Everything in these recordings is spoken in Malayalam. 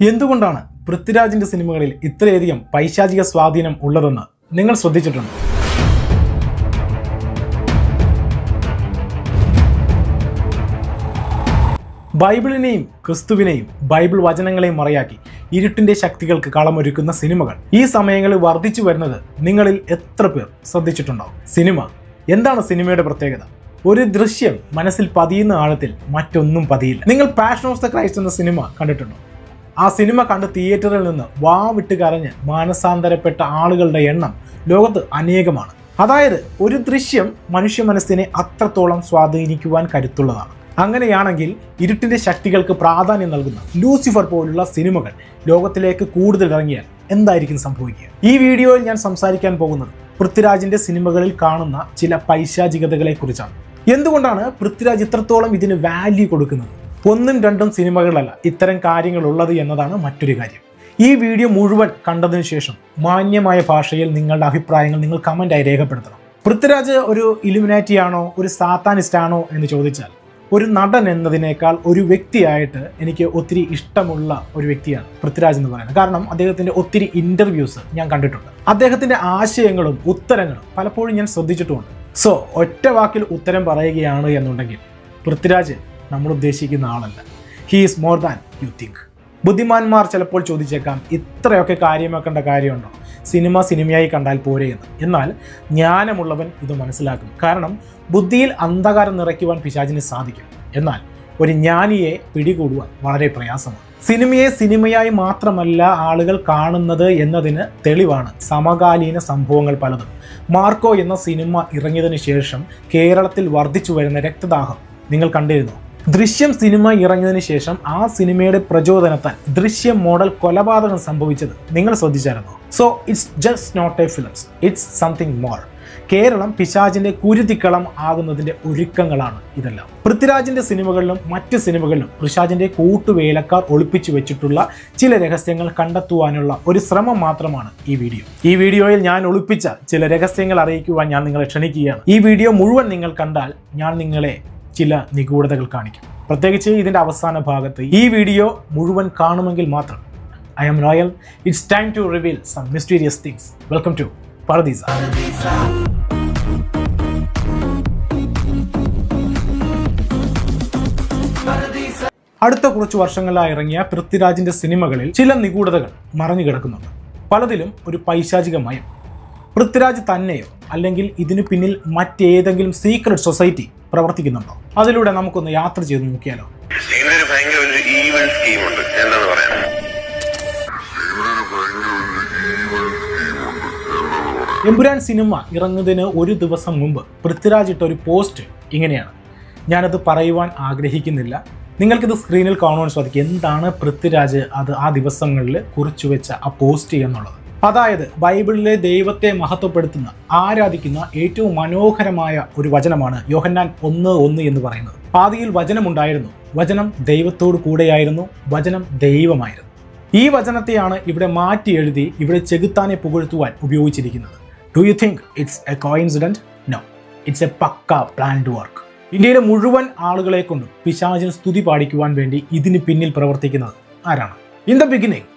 എന്തുകൊണ്ടാണ് പൃഥ്വിരാജിന്റെ സിനിമകളിൽ ഇത്രയധികം പൈശാചിക സ്വാധീനം ഉള്ളതെന്ന് നിങ്ങൾ ശ്രദ്ധിച്ചിട്ടുണ്ട്? ബൈബിളിനെയും ക്രിസ്തുവിനെയും ബൈബിൾ വചനങ്ങളെയും മറയാക്കി ഇരുട്ടിന്റെ ശക്തികൾക്ക് കളമൊരുക്കുന്ന സിനിമകൾ. ഈ സമയങ്ങളിൽ വർദ്ധിച്ചു വരുന്നത് നിങ്ങളിൽ എത്ര പേർ ശ്രദ്ധിച്ചിട്ടുണ്ടാവും സിനിമ എന്താണ് സിനിമയുടെ പ്രത്യേകത? ഒരു ദൃശ്യം മനസ്സിൽ പതിയുന്ന ആഴത്തിൽ മറ്റൊന്നും പതിയില്ല. നിങ്ങൾ പാഷൻ ഓഫ് ദ ക്രൈസ്റ്റ് എന്ന സിനിമ കണ്ടിട്ടുണ്ടോ? ആ സിനിമ കണ്ട് തിയേറ്ററിൽ നിന്ന് വാ വിട്ട് കരഞ്ഞ് മാനസാന്തരപ്പെട്ട ആളുകളുടെ എണ്ണം ലോകത്ത് അനേകമാണ്. അതായത് ഒരു ദൃശ്യം മനുഷ്യ മനസ്സിനെ അത്രത്തോളം സ്വാധീനിക്കുവാൻ കരുത്തുള്ളതാണ്. അങ്ങനെയാണെങ്കിൽ ഇരുട്ടിന്റെ ശക്തികൾക്ക് പ്രാധാന്യം നൽകുന്ന ലൂസിഫർ പോലുള്ള സിനിമകൾ ലോകത്തിലേക്ക് കൂടുതൽ ഇറങ്ങിയാൽ എന്തായിരിക്കും സംഭവിക്കുക? ഈ വീഡിയോയിൽ ഞാൻ സംസാരിക്കാൻ പോകുന്നത് പൃഥ്വിരാജിന്റെ സിനിമകളിൽ കാണുന്ന ചില പൈശാചികതകളെ കുറിച്ചാണ് എന്തുകൊണ്ടാണ് പൃഥ്വിരാജ് ഇത്രത്തോളം ഇതിന് വാല്യൂ കൊടുക്കുന്നത്? ഒന്നും രണ്ടും സിനിമകളല്ല ഇത്തരം കാര്യങ്ങൾ ഉള്ളത് എന്നതാണ് മറ്റൊരു കാര്യം. ഈ വീഡിയോ മുഴുവൻ കണ്ടതിന് ശേഷം മാന്യമായ ഭാഷയിൽ നിങ്ങളുടെ അഭിപ്രായങ്ങൾ നിങ്ങൾ കമന്റായി രേഖപ്പെടുത്തണം. പൃഥ്വിരാജ് ഒരു ഇലുമിനാറ്റി ആണോ ഒരു സാത്താനിസ്റ്റ് ആണോ എന്ന് ചോദിച്ചാൽ ഒരു നടൻ എന്നതിനേക്കാൾ ഒരു വ്യക്തിയായിട്ട് എനിക്ക് ഒത്തിരി ഇഷ്ടമുള്ള ഒരു വ്യക്തിയാണ് പൃഥ്വിരാജ് എന്ന് പറയുന്നത്. കാരണം അദ്ദേഹത്തിന്റെ ഒത്തിരി ഇന്റർവ്യൂസ് ഞാൻ കണ്ടിട്ടുണ്ട്. അദ്ദേഹത്തിന്റെ ആശയങ്ങളും ഉത്തരങ്ങളും പലപ്പോഴും ഞാൻ ശ്രദ്ധിച്ചിട്ടുമുണ്ട്. സോ ഒറ്റ വാക്കിൽ ഉത്തരം പറയുകയാണ് എന്നുണ്ടെങ്കിൽ പൃഥ്വിരാജ് നമ്മൾ ഉദ്ദേശിക്കുന്ന ആളല്ല. He is more than you think ബുദ്ധിമാന്മാർ ചിലപ്പോൾ ചോദിച്ചേക്കാം ഇത്രയൊക്കെ കാര്യമാക്കേണ്ട കാര്യമുണ്ടോ? സിനിമ സിനിമയായി കണ്ടാൽ പോരെ എന്ന്. എന്നാൽ ജ്ഞാനമുള്ളവൻ ഇത് മനസ്സിലാക്കും. കാരണം ബുദ്ധിയിൽ അന്ധകാരം നിറയ്ക്കുവാൻ പിശാചിന് സാധിക്കും. എന്നാൽ ഒരു ജ്ഞാനിയെ പിടികൂടുവാൻ വളരെ പ്രയാസമാണ്. സിനിമയെ സിനിമയായി മാത്രമല്ല ആളുകൾ കാണുന്നത് എന്നതിന് തെളിവാണ് സമകാലീന സംഭവങ്ങൾ പലതും. മാർക്കോ എന്ന സിനിമ ഇറങ്ങിയതിനു ശേഷം കേരളത്തിൽ വർദ്ധിച്ചു വരുന്ന രക്തദാഹം നിങ്ങൾ കണ്ടിരുന്നു? ദൃശ്യം സിനിമ ഇറങ്ങിയതിനു ശേഷം ആ സിനിമയുടെ പ്രചോദനത്താൽ ദൃശ്യം മോഡൽ കൊലപാതകം സംഭവിച്ചത് നിങ്ങൾ ശ്രദ്ധിച്ചായിരുന്നു? So it's just not a films it's something more Keralam പിശാചിന്റെ കുരുതിക്കളം ആകുന്നതിന്റെ ഒരുക്കങ്ങളാണ് ഇതെല്ലാം. പൃഥ്വിരാജിന്റെ സിനിമകളിലും മറ്റ് സിനിമകളിലും പിശാചിന്റെ കൂട്ടുവേലക്കാർ ഒളിപ്പിച്ചു വെച്ചിട്ടുള്ള ചില രഹസ്യങ്ങൾ കണ്ടെത്തുവാനുള്ള ഒരു ശ്രമം മാത്രമാണ് ഈ വീഡിയോ. ഈ വീഡിയോയിൽ ഞാൻ ഒളിപ്പിച്ച ചില രഹസ്യങ്ങൾ അറിയിക്കുവാൻ ഞാൻ നിങ്ങളെ ക്ഷണിക്കുകയാണ്. ഈ വീഡിയോ മുഴുവൻ നിങ്ങൾ കണ്ടാൽ ഞാൻ നിങ്ങളെ ചില നിഗൂഢതകൾ കാണിക്കും. പ്രത്യേകിച്ച് ഇതിന്റെ അവസാന ഭാഗത്ത് ഈ വീഡിയോ മുഴുവൻ കാണുമെങ്കിൽ മാത്രം I'm royal it's time to reveal some mysterious things welcome to പറദീസ അടുത്ത കുറച്ച് വർഷങ്ങളായി ഇറങ്ങിയ പൃഥ്വിരാജിന്റെ സിനിമകളിൽ ചില നിഗൂഢതകൾ മറഞ്ഞു കിടക്കുന്നുണ്ട് പലതിലും ഒരു പൈശാചിക മയം. പൃഥ്വിരാജ് തന്നെയോ അല്ലെങ്കിൽ ഇതിനു പിന്നിൽ മറ്റേതെങ്കിലും സീക്രട്ട് സൊസൈറ്റി പ്രവർത്തിക്കുന്നുണ്ടോ? അതിലൂടെ നമുക്കൊന്ന് യാത്ര ചെയ്ത് നോക്കിയാലോ? ഇതിനൊരു ഭയങ്കര ഒരു സ്കീമുണ്ട് പറയാം? എമ്പുരാൻ സിനിമ ഇറങ്ങുന്നതിന് ഒരു ദിവസം മുമ്പ് പൃഥ്വിരാജ് ഇട്ട ഒരു പോസ്റ്റ് ഇങ്ങനെയാണ്. ഞാനത് പറയുവാൻ ആഗ്രഹിക്കുന്നില്ല. നിങ്ങൾക്കിത് സ്ക്രീനിൽ കാണുവാൻ സാധിക്കും. എന്താണ് പൃഥ്വിരാജ് അത് ആ ദിവസങ്ങളിൽ കുറിച്ചു വെച്ച ആ പോസ്റ്റ് എന്നുള്ളത്? അതായത് ബൈബിളിലെ ദൈവത്തെ മഹത്വപ്പെടുത്തുന്ന ആരാധിക്കുന്ന ഏറ്റവും മനോഹരമായ ഒരു വചനമാണ് യോഹന്നാൻ ഒന്ന് ഒന്ന് എന്ന് പറയുന്നത്. ആദിയിൽ വചനമുണ്ടായിരുന്നു. വചനം ദൈവത്തോടു കൂടെയായിരുന്നു. വചനം ദൈവമായിരുന്നു. ഈ വചനത്തെയാണ് ഇവിടെ മാറ്റി എഴുതി ഇവിടെ ചെകുത്താനെ പുകഴ്ത്തുവാൻ ഉപയോഗിച്ചിരിക്കുന്നത്. Do you think it's a coincident no it's a pakka plan to work ഇന്ത്യയിലെ മുഴുവൻ ആളുകളെ കൊണ്ടും പിശാചിന് സ്തുതി പാടിക്കുവാൻ വേണ്ടി ഇതിന് പിന്നിൽ പ്രവർത്തിക്കുന്നത് ആരാണ്? ഇൻ ദ ബിഗിനിങ്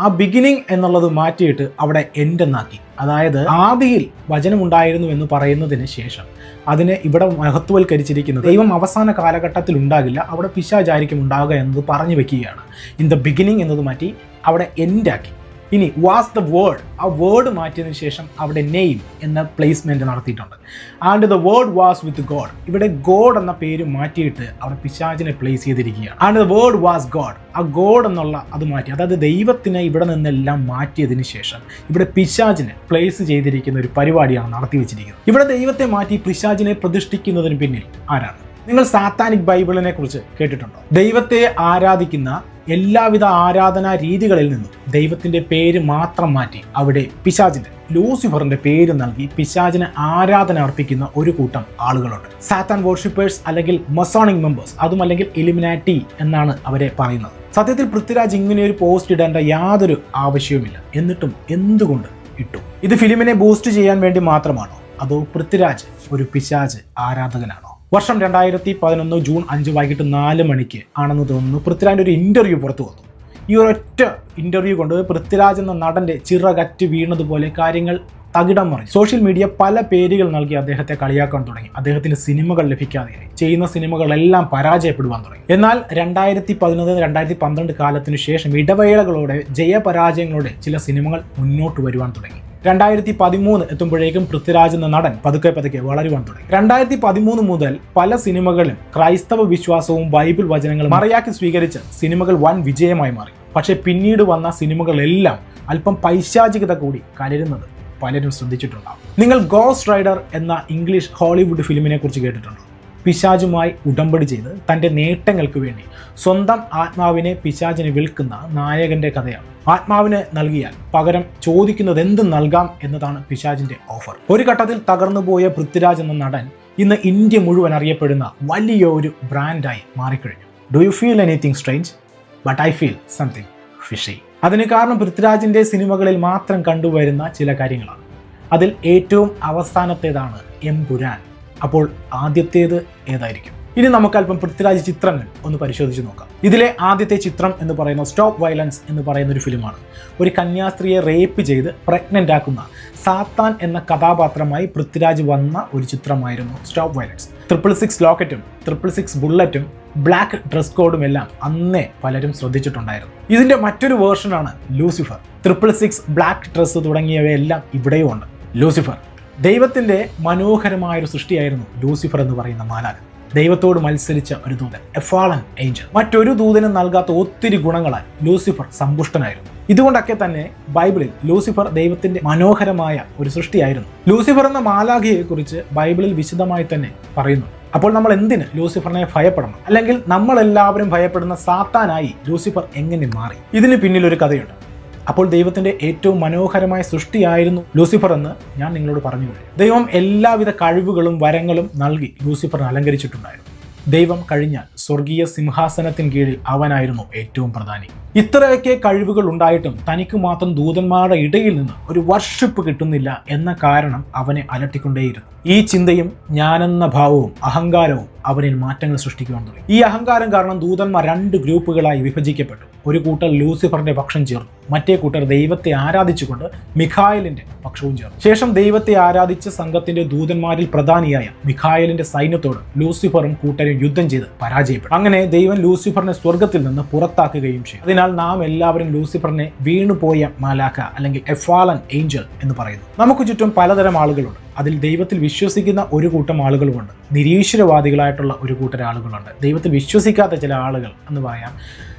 ആ ബിഗിനിങ് എന്നുള്ളത് മാറ്റിയിട്ട് അവിടെ എൻഡ് എന്നാക്കി. അതായത് ആദിയിൽ വചനമുണ്ടായിരുന്നു എന്ന് പറയുന്നതിന് ശേഷം അതിനെ ഇവിടെ മഹത്വവൽക്കരിച്ചിരിക്കുന്നത് ദൈവം അവസാന കാലഘട്ടത്തിൽ ഉണ്ടാകില്ല അവിടെ പിശാചാരിക്കും ഉണ്ടാകുക എന്നത് പറഞ്ഞു വെക്കുകയാണ്. ഇൻ ദ ബിഗിനിങ് എന്നത് മാറ്റി അവിടെ എൻഡാക്കി ഇനി വാസ് ദ വേർഡ് ആ വേർഡ് മാറ്റിയതിനു ശേഷം അവിടെ നെയിം എന്ന പ്ലേസ്മെന്റ് നടത്തിയിട്ടുണ്ട്. And the word was with God ഇവിടെ ഗോഡ് എന്ന പേര് മാറ്റിയിട്ട് അവിടെ പിശാചിനെ പ്ലേസ് ചെയ്തിരിക്കുകയാണ്. And the word was God ആ ഗോഡ് എന്നുള്ള അത് മാറ്റി. അതായത് ദൈവത്തിനെ ഇവിടെ നിന്നെല്ലാം മാറ്റിയതിന് ശേഷം ഇവിടെ പിശാചിനെ പ്ലേസ് ചെയ്തിരിക്കുന്ന ഒരു പരിപാടിയാണ് നടത്തി വെച്ചിരിക്കുന്നത്. ഇവിടെ ദൈവത്തെ മാറ്റി പിശാചിനെ പ്രതിഷ്ഠിക്കുന്നതിന് പിന്നിൽ ആരാണ്? നിങ്ങൾ സാത്താനിക് ബൈബിളിനെ കുറിച്ച് കേട്ടിട്ടുണ്ടോ? ദൈവത്തെ ആരാധിക്കുന്ന എല്ലാവിധ ആരാധനാ രീതികളിൽ നിന്നും ദൈവത്തിന്റെ പേര് മാത്രം മാറ്റി അവിടെ പിശാചിന്റെ ലൂസിഫറിന്റെ പേര് നൽകി പിശാചിന് ആരാധന അർപ്പിക്കുന്ന ഒരു കൂട്ടം ആളുകളുണ്ട്. സാത്താൻ വോർഷിപ്പേഴ്സ് അല്ലെങ്കിൽ മസോണിക് മെമ്പേഴ്സ് അതും അല്ലെങ്കിൽ എലിമിനാറ്റി എന്നാണ് അവരെ പറയുന്നത്. സത്യത്തിൽ പൃഥ്വിരാജ് ഇങ്ങനെ ഒരു പോസ്റ്റ് ഇടേണ്ട യാതൊരു ആവശ്യവുമില്ല. എന്നിട്ടും എന്തുകൊണ്ട് ഇട്ടു? ഇത് ഫിലിമിനെ ബൂസ്റ്റ് ചെയ്യാൻ വേണ്ടി മാത്രമാണോ? അതോ പൃഥ്വിരാജ് ഒരു പിശാജ് ആരാധകനാണോ? വർഷം രണ്ടായിരത്തി പതിനൊന്ന് ജൂൺ അഞ്ച് വൈകിട്ട് നാല് മണിക്ക് ആണെന്ന് തോന്നുന്നു. പൃഥ്വിരാജിന്റെ ഒരു ഇന്റർവ്യൂ പുറത്തു വന്നു. ഈ ഒരൊറ്റ ഇന്റർവ്യൂ കൊണ്ട് പൃഥ്വിരാജ് എന്ന നടന്റെ ചിറകറ്റ് വീണതുപോലെ കാര്യങ്ങൾ തകിടം മറിഞ്ഞു സോഷ്യൽ മീഡിയ പല പേരുകൾ നൽകി അദ്ദേഹത്തെ കളിയാക്കാൻ തുടങ്ങി. അദ്ദേഹത്തിന് സിനിമകൾ ലഭിക്കാതെയായി ചെയ്യുന്ന സിനിമകളെല്ലാം പരാജയപ്പെടുവാൻ തുടങ്ങി. എന്നാൽ രണ്ടായിരത്തി പതിനൊന്ന് രണ്ടായിരത്തി പന്ത്രണ്ട് കാലത്തിനു ശേഷം ഇടവേളകളോടെ ജയപരാജയങ്ങളോടെ ചില സിനിമകൾ മുന്നോട്ട് വരുവാൻ തുടങ്ങി. രണ്ടായിരത്തി പതിമൂന്ന് എത്തുമ്പോഴേക്കും പൃഥ്വിരാജ് എന്ന നടൻ പതുക്കെ പതുക്കെ വളരുവാൻ തുടങ്ങി. രണ്ടായിരത്തി പതിമൂന്ന് മുതൽ പല സിനിമകളും ക്രൈസ്തവ വിശ്വാസവും ബൈബിൾ വചനങ്ങളും മറയാക്കി സ്വീകരിച്ച് സിനിമകൾ വൻ വിജയമായി മാറി. പക്ഷേ പിന്നീട് വന്ന സിനിമകളെല്ലാം അല്പം പൈശാചികത കൂടി കലരുന്നത് പലരും ശ്രദ്ധിച്ചിട്ടുണ്ടാവും. നിങ്ങൾ ഗോസ്റ്റ് റൈഡർ എന്ന ഇംഗ്ലീഷ് ഹോളിവുഡ് ഫിലിമിനെ കുറിച്ച് കേട്ടിട്ടുണ്ടോ? പിശാചുമായി ഉടമ്പടി ചെയ്ത് തന്റെ നേട്ടങ്ങൾക്ക് വേണ്ടി സ്വന്തം ആത്മാവിനെ പിശാചിന് വിൽക്കുന്ന നായകന്റെ കഥയാണ്. ആത്മാവിന് നൽകിയാൽ പകരം ചോദിക്കുന്നത് എന്ത് നൽകാം എന്നതാണ് പിശാചിന്റെ ഓഫർ. ഒരു ഘട്ടത്തിൽ തകർന്നുപോയ പൃഥ്വിരാജ് എന്ന നടൻ ഇന്ന് ഇന്ത്യ മുഴുവൻ അറിയപ്പെടുന്ന വലിയ ഒരു ബ്രാൻഡായി മാറിക്കഴിഞ്ഞു. Do you feel anything strange but I feel something fishy അതിന് കാരണം പൃഥ്വിരാജിന്റെ സിനിമകളിൽ മാത്രം കണ്ടുവരുന്ന ചില കാര്യങ്ങളാണ്. അതിൽ ഏറ്റവും അവസാനത്തേതാണ് എംപുരാൻ അപ്പോൾ ആദ്യത്തേത് ഏതായിരിക്കും? ഇനി നമുക്കല്പം പൃഥ്വിരാജ് ചിത്രങ്ങൾ ഒന്ന് പരിശോധിച്ച് നോക്കാം. ഇതിലെ ആദ്യത്തെ ചിത്രം എന്ന് പറയുന്ന സ്റ്റോപ്പ് വയലൻസ് എന്ന് പറയുന്ന ഒരു ഫിലിമാണ്. ഒരു കന്യാസ്ത്രീയെ റേപ്പ് ചെയ്ത് പ്രഗ്നന്റ് ആക്കുന്ന സാത്താൻ എന്ന കഥാപാത്രമായി പൃഥ്വിരാജ് വന്ന ഒരു ചിത്രമായിരുന്നു സ്റ്റോപ്പ് വയലൻസ്. ട്രിപ്പിൾ സിക്സ് ലോക്കറ്റും ട്രിപ്പിൾ സിക്സ് ബുള്ളറ്റും ബ്ലാക്ക് ഡ്രസ് കോഡും എല്ലാം അന്നേ പലരും ശ്രദ്ധിച്ചിട്ടുണ്ടായിരുന്നു. ഇതിന്റെ മറ്റൊരു വേർഷനാണ് Lucifer. Triple six black dress തുടങ്ങിയവയെല്ലാം ഇവിടെയും ഉണ്ട് ലൂസിഫർ ദൈവത്തിന്റെ മനോഹരമായ ഒരു സൃഷ്ടിയായിരുന്നു ലൂസിഫർ എന്ന് പറയുന്ന മാലാഖ. ദൈവത്തോട് മത്സരിച്ച ഒരു ദൂതൻ എ ഫാളൻ ഏഞ്ചൽ മറ്റൊരു ദൂതനും നൽകാത്ത ഒത്തിരി ഗുണങ്ങളാൽ ലൂസിഫർ സമ്പുഷ്ടനായിരുന്നു. ഇതുകൊണ്ടൊക്കെ തന്നെ ബൈബിളിൽ ലൂസിഫർ ദൈവത്തിന്റെ മനോഹരമായ ഒരു സൃഷ്ടിയായിരുന്നു. ലൂസിഫർ എന്ന മാലാഖയെ കുറിച്ച് ബൈബിളിൽ വിശദമായി തന്നെ പറയുന്നു. അപ്പോൾ നമ്മൾ എന്തിന് ലൂസിഫറിനെ ഭയപ്പെടണം? അല്ലെങ്കിൽ നമ്മളെല്ലാവരും ഭയപ്പെടുന്ന സാത്താനായി ലൂസിഫർ എങ്ങനെ മാറി? ഇതിന് പിന്നിൽ ഒരു കഥയുണ്ട്. അപ്പോൾ ദൈവത്തിന്റെ ഏറ്റവും മനോഹരമായ സൃഷ്ടിയായിരുന്നു ലൂസിഫർ എന്ന് ഞാൻ നിങ്ങളോട് പറഞ്ഞു ദൈവം എല്ലാവിധ കഴിവുകളും വരങ്ങളും നൽകി ലൂസിഫറിനെ അലങ്കരിച്ചിട്ടുണ്ടായിരുന്നു. ദൈവം കഴിഞ്ഞാൽ സ്വർഗീയ സിംഹാസനത്തിന് കീഴിൽ അവനായിരുന്നു ഏറ്റവും പ്രധാനി. ഇത്രയൊക്കെ കഴിവുകൾ ഉണ്ടായിട്ടും തനിക്ക് മാത്രം ദൂതന്മാരുടെ ഇടയിൽ നിന്ന് ഒരു വർഷിപ്പ് കിട്ടുന്നില്ല എന്ന കാരണം അവനെ അലട്ടിക്കൊണ്ടേയിരുന്നു. ഈ ചിന്തയും ഞാനെന്ന ഭാവവും അഹങ്കാരവും അവനിൽ മാറ്റങ്ങൾ സൃഷ്ടിക്കുവാൻ തുടങ്ങി. ഈ അഹങ്കാരം കാരണം ദൂതന്മാർ രണ്ട് ഗ്രൂപ്പുകളായി വിഭജിക്കപ്പെട്ടു. ഒരു കൂട്ടർ ലൂസിഫറിന്റെ പക്ഷം ചേർന്നു. മറ്റേ കൂട്ടർ ദൈവത്തെ ആരാധിച്ചുകൊണ്ട് മിഖായലിന്റെ പക്ഷവും ചേർന്നു. ശേഷം ദൈവത്തെ ആരാധിച്ച സംഘത്തിന്റെ ദൂതന്മാരിൽ പ്രധാനിയായ മിഖായലിന്റെ സൈന്യത്തോട് ലൂസിഫറും കൂട്ടരും യുദ്ധം ചെയ്ത് പരാജയപ്പെട്ടു അങ്ങനെ ദൈവം ലൂസിഫറിനെ സ്വർഗത്തിൽ നിന്ന് പുറത്താക്കുകയും ചെയ്യും. അതിനാൽ നാം എല്ലാവരും ലൂസിഫറിനെ വീണുപോയ മാലാഖ അല്ലെങ്കിൽ എഫാലൻ ഏഞ്ചൽ എന്ന് പറയുന്നു. നമുക്ക് ചുറ്റും പലതരം ആളുകളുണ്ട്. അതിൽ ദൈവത്തിൽ വിശ്വസിക്കുന്ന ഒരു കൂട്ടം ആളുകളുമുണ്ട്. നിരീശ്വരവാദികളായിട്ടുള്ള ഒരു കൂട്ടം ആളുകളുണ്ട്. ദൈവത്തിൽ വിശ്വസിക്കാത്ത ചില ആളുകൾ എന്ന് പറയാം.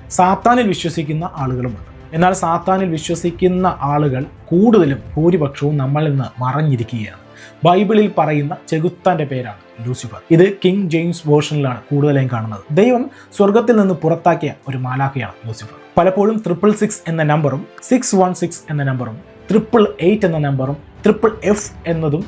സാത്താനിൽ വിശ്വസിക്കുന്ന ആളുകളുമുണ്ട്. എന്നാൽ സാത്താനിൽ വിശ്വസിക്കുന്ന ആളുകൾ കൂടുതലും ഭൂരിപക്ഷവും നമ്മളിൽ നിന്ന് മറഞ്ഞിരിക്കുകയാണ്. ബൈബിളിൽ പറയുന്ന ചെകുത്താന്റെ പേരാണ്. ലൂസിഫർ. ഇത് കിങ് ജെയിംസ് വേർഷനിലാണ് കൂടുതലായും കാണുന്നത്. ദൈവം സ്വർഗത്തിൽ നിന്ന് പുറത്താക്കിയ ഒരു മാലാഖയാണ് ലൂസിഫർ. പലപ്പോഴും ട്രിപ്പിൾ സിക്സ് എന്ന നമ്പറും സിക്സ് വൺ സിക്സ് എന്ന നമ്പറും ട്രിപ്പിൾ എയ്റ്റ് എന്ന നമ്പറും ട്രിപ്പിൾ എഫ് എന്നതും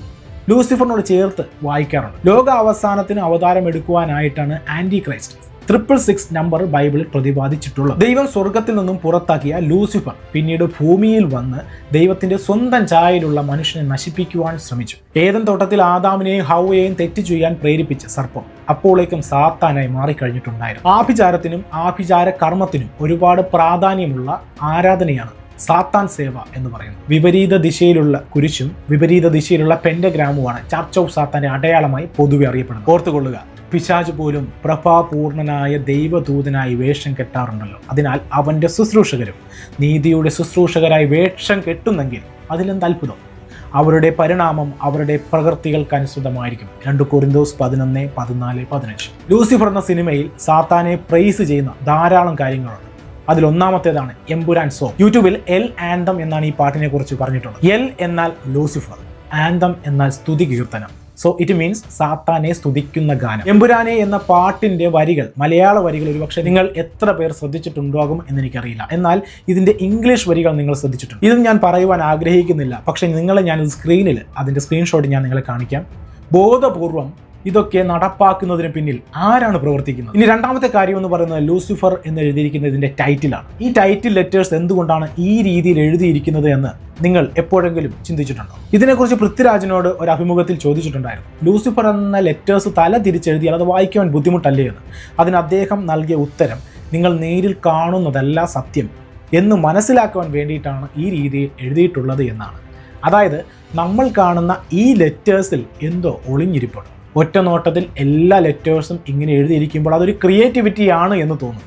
ലൂസിഫറിനോട് ചേർത്ത് വായിക്കാറുണ്ട്. ലോക അവസാനത്തിന് അവതാരം എടുക്കുവാനായിട്ടാണ് anti Christ triple six number ബൈബിളിൽ പ്രതിപാദിച്ചിട്ടുള്ളത്. ദൈവം സ്വർഗത്തിൽ നിന്നും പുറത്താക്കിയ ലൂസിഫർ പിന്നീട് ഭൂമിയിൽ വന്ന് ദൈവത്തിന്റെ സ്വന്തം ചായയിലുള്ള മനുഷ്യനെ നശിപ്പിക്കുവാൻ ശ്രമിച്ചു. ഏതൻ തോട്ടത്തിൽ ആദാമിനെയും ഹൗവയെയും തെറ്റ് ചെയ്യാൻ പ്രേരിപ്പിച്ച സർപ്പം അപ്പോളേക്കും സാത്താനായി മാറിക്കഴിഞ്ഞിട്ടുണ്ടായിരുന്നു. ആഭിചാരത്തിനും ആഭിചാര കർമ്മത്തിനും ഒരുപാട് പ്രാധാന്യമുള്ള ആരാധനയാണ് സാത്താൻ സേവ എന്ന് പറയുന്നത്. വിപരീത ദിശയിലുള്ള കുരിശും വിപരീത ദിശയിലുള്ള പെൻഡഗ്രാമുമാണ് ചർച്ച് ഓഫ് സാത്താന്റെ അടയാളമായി പൊതുവെ അറിയപ്പെടുന്നത്. ഓർത്തുകൊള്ളുക പിശാജ് പോലും പ്രഭാപൂർണനായ ദൈവദൂതനായി വേഷം കെട്ടാറുണ്ടല്ലോ. അതിനാൽ അവന്റെ ശുശ്രൂഷകരും നീതിയുടെ ശുശ്രൂഷകരായി വേഷം കെട്ടുന്നെങ്കിൽ അതിലെന്ത് അത്ഭുതം? അവരുടെ പരിണാമം അവരുടെ പ്രകൃതികൾക്കനുസൃതമായിരിക്കും രണ്ട് കൊറിന്തോസ് പതിനൊന്ന് പതിനാല് പതിനഞ്ച്. ലൂസിഫർ എന്ന സിനിമയിൽ സാത്താനെ പ്രൈസ് ചെയ്യുന്ന ധാരാളം കാര്യങ്ങളുണ്ട്. അതിലൊന്നാമത്തേതാണ് എംപുരാൻ സോ. യൂട്യൂബിൽ എൽ ആൻഡം എന്നാണ് ഈ പാട്ടിനെ കുറിച്ച് പറഞ്ഞിട്ടുള്ളത്. എൽ എന്നാൽ ലൂസിഫർ ആൻഡം എന്നാൽ സ്തുതി കീർത്തനം. സോ ഇറ്റ് മീൻസ് സാത്താനെ സ്തുതിക്കുന്ന ഗാനം. എമ്പുരാനെ എന്ന പാട്ടിന്റെ വരികൾ മലയാള വരികൾ ഒരുപക്ഷെ നിങ്ങൾ എത്ര പേർ ശ്രദ്ധിച്ചിട്ടുണ്ടാകും എന്ന് എനിക്കറിയില്ല എന്നാൽ ഇതിന്റെ ഇംഗ്ലീഷ് വരികൾ നിങ്ങൾ ശ്രദ്ധിച്ചിട്ടുണ്ട്. ഇത് ഞാൻ പറയുവാൻ ആഗ്രഹിക്കുന്നില്ല. പക്ഷേ നിങ്ങളെ ഞാൻ സ്ക്രീനിൽ അതിന്റെ സ്ക്രീൻഷോട്ട് ഞാൻ നിങ്ങളെ കാണിക്കാം. ബോധപൂർവം ഇതൊക്കെ നടപ്പാക്കുന്നതിന് പിന്നിൽ ആരാണ് പ്രവർത്തിക്കുന്നത്? ഇനി രണ്ടാമത്തെ കാര്യം എന്ന് പറയുന്നത് ലൂസിഫർ എന്ന് എഴുതിയിരിക്കുന്ന ഇതിന്റെ ടൈറ്റിലാണ്. ഈ ടൈറ്റിൽ ലെറ്റേഴ്സ് എന്തുകൊണ്ടാണ് ഈ രീതിയിൽ എഴുതിയിരിക്കുന്നത് എന്ന് നിങ്ങൾ എപ്പോഴെങ്കിലും ചിന്തിച്ചിട്ടുണ്ടോ? ഇതിനെക്കുറിച്ച് പൃഥ്വിരാജിനോട് ഒരു അഭിമുഖത്തിൽ ചോദിച്ചിട്ടുണ്ടായിരുന്നു. ലൂസിഫർ എന്ന ലെറ്റേഴ്സ് തല തിരിച്ചെഴുതിയാൽ അത് വായിക്കുവാൻ ബുദ്ധിമുട്ടല്ലേ എന്ന്. അതിന് അദ്ദേഹം നൽകിയ ഉത്തരം നിങ്ങൾ നേരിൽ കാണുന്നതല്ല സത്യം. എന്ന് മനസ്സിലാക്കുവാൻ വേണ്ടിയിട്ടാണ് ഈ രീതിയിൽ എഴുതിയിട്ടുള്ളത് എന്നാണ്. അതായത് നമ്മൾ കാണുന്ന ഈ ലെറ്റേഴ്സിൽ എന്തോ ഒളിഞ്ഞിരിപ്പുണ്ട്. ഒറ്റ നോട്ടത്തിൽ എല്ലാ ലെറ്റേഴ്സും ഇങ്ങനെ എഴുതിയിരിക്കുമ്പോൾ അതൊരു ക്രിയേറ്റിവിറ്റി ആണ് എന്ന് തോന്നും.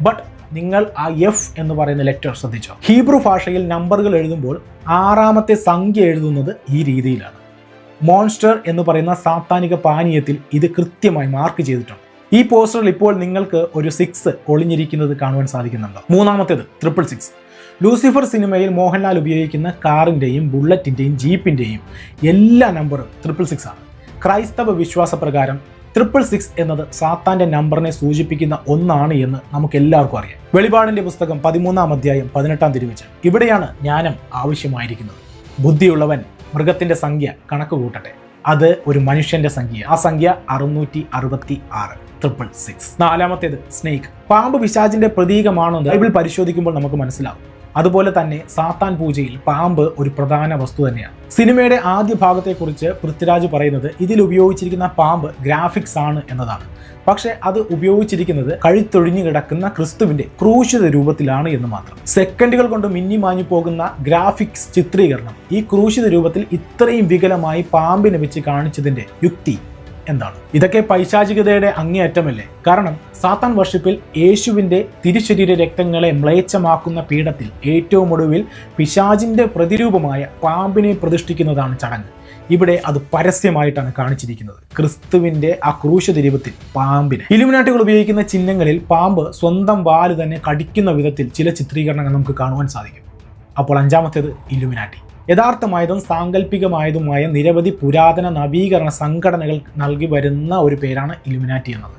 ബട്ട് നിങ്ങൾ ആ എഫ് എന്ന് പറയുന്ന ലെറ്റർ ശ്രദ്ധിച്ചോ? ഹീബ്രു ഭാഷയിൽ നമ്പറുകൾ എഴുതുമ്പോൾ ആറാമത്തെ സംഖ്യ എഴുതുന്നത് ഈ രീതിയിലാണ്. മോൺസ്റ്റർ എന്ന് പറയുന്ന സാത്താനിക പാനീയത്തിൽ ഇത് കൃത്യമായി മാർക്ക് ചെയ്തിട്ടുണ്ട്. ഈ പോസ്റ്ററിൽ ഇപ്പോൾ നിങ്ങൾക്ക് ഒരു സിക്സ് ഒളിഞ്ഞിരിക്കുന്നത് കാണുവാൻ സാധിക്കുന്നുണ്ട്? മൂന്നാമത്തേത് ട്രിപ്പിൾ സിക്സ് ലൂസിഫർ സിനിമയിൽ മോഹൻലാൽ ഉപയോഗിക്കുന്ന കാറിന്റെയും ബുള്ളറ്റിന്റെയും ജീപ്പിന്റെയും എല്ലാ നമ്പറും ട്രിപ്പിൾ സിക്സ് ആണ്. ക്രൈസ്തവ വിശ്വാസപ്രകാരം ട്രിപ്പിൾ സിക്സ് എന്നത് സാത്താന്റെ നമ്പറിനെ സൂചിപ്പിക്കുന്ന ഒന്നാണ് എന്ന് നമുക്ക് എല്ലാവർക്കും അറിയാം. വെളിപാടിന്റെ പുസ്തകം പതിമൂന്നാം അധ്യായം പതിനെട്ടാം തിരുവച്ച് ഇവിടെയാണ് ജ്ഞാനം ആവശ്യമായിരിക്കുന്നത്. ബുദ്ധിയുള്ളവൻ മൃഗത്തിന്റെ സംഖ്യ കണക്ക് കൂട്ടട്ടെ അത് ഒരു മനുഷ്യന്റെ സംഖ്യ ആ സംഖ്യ അറുന്നൂറ്റി അറുപത്തി ആറ് ട്രിപ്പിൾ സിക്സ് നാലാമത്തേത് സ്നേക്ക്. പാമ്പ് പിശാചിന്റെ പ്രതീകമാണെന്ന് ബൈബിൾ പരിശോധിക്കുമ്പോൾ നമുക്ക് മനസ്സിലാവും. അതുപോലെ തന്നെ സാത്താൻ പൂജയിൽ പാമ്പ് ഒരു പ്രധാന വസ്തു തന്നെയാണ്. സിനിമയുടെ ആദ്യ ഭാഗത്തെക്കുറിച്ച് പൃഥ്വിരാജ് പറയുന്നത് ഇതിൽ ഉപയോഗിച്ചിരിക്കുന്ന പാമ്പ് ഗ്രാഫിക്സ് ആണ് എന്നതാണ്. പക്ഷേ അത് ഉപയോഗിച്ചിരിക്കുന്നത് കഴുത്തൊഴിഞ്ഞു കിടക്കുന്ന ക്രിസ്തുവിന്റെ ക്രൂശിത രൂപത്തിലാണ് എന്ന് മാത്രം. സെക്കൻഡുകൾ കൊണ്ട് മിന്നി മാഞ്ഞു പോകുന്ന ഗ്രാഫിക്സ് ചിത്രീകരണം ഈ ക്രൂശിത രൂപത്തിൽ ഇത്രയും വികലമായി പാമ്പിനെ വെച്ച് കാണിച്ചതിന്റെ യുക്തി എന്താണ് ഇതൊക്കെ പൈശാചികതയുടെ അങ്ങേയറ്റമല്ലേ? കാരണം സാത്താൻ വർഷിപ്പിൽ യേശുവിന്റെ തിരുശരീര രക്തങ്ങളെ മ്ലേച്ഛമാക്കുന്ന പീഠത്തിൽ ഏറ്റവും ഒടുവിൽ പിശാചിന്റെ പ്രതിരൂപമായ പാമ്പിനെ പ്രതിഷ്ഠിക്കുന്നതാണ് ചടങ്ങ്. ഇവിടെ അത് പരസ്യമായിട്ടാണ് കാണിച്ചിരിക്കുന്നത്. ക്രിസ്തുവിന്റെ ആ ക്രൂശ രൂപത്തിൽ പാമ്പിന്. ഇലുമിനാട്ടുകൾ ഉപയോഗിക്കുന്ന ചിഹ്നങ്ങളിൽ പാമ്പ് സ്വന്തം വാൽ തന്നെ കടിക്കുന്ന വിധത്തിൽ ചില ചിത്രീകരണങ്ങൾ നമുക്ക് കാണുവാൻ സാധിക്കും. അപ്പോൾ അഞ്ചാമത്തേത് ഇലുമിനാറ്റി യഥാർത്ഥമായതും സാങ്കല്പികമായതുമായ നിരവധി പുരാതന നവീകരണ സംഘടനകൾ നൽകി വരുന്ന ഒരു പേരാണ് ഇലുമിനാറ്റി എന്നത്.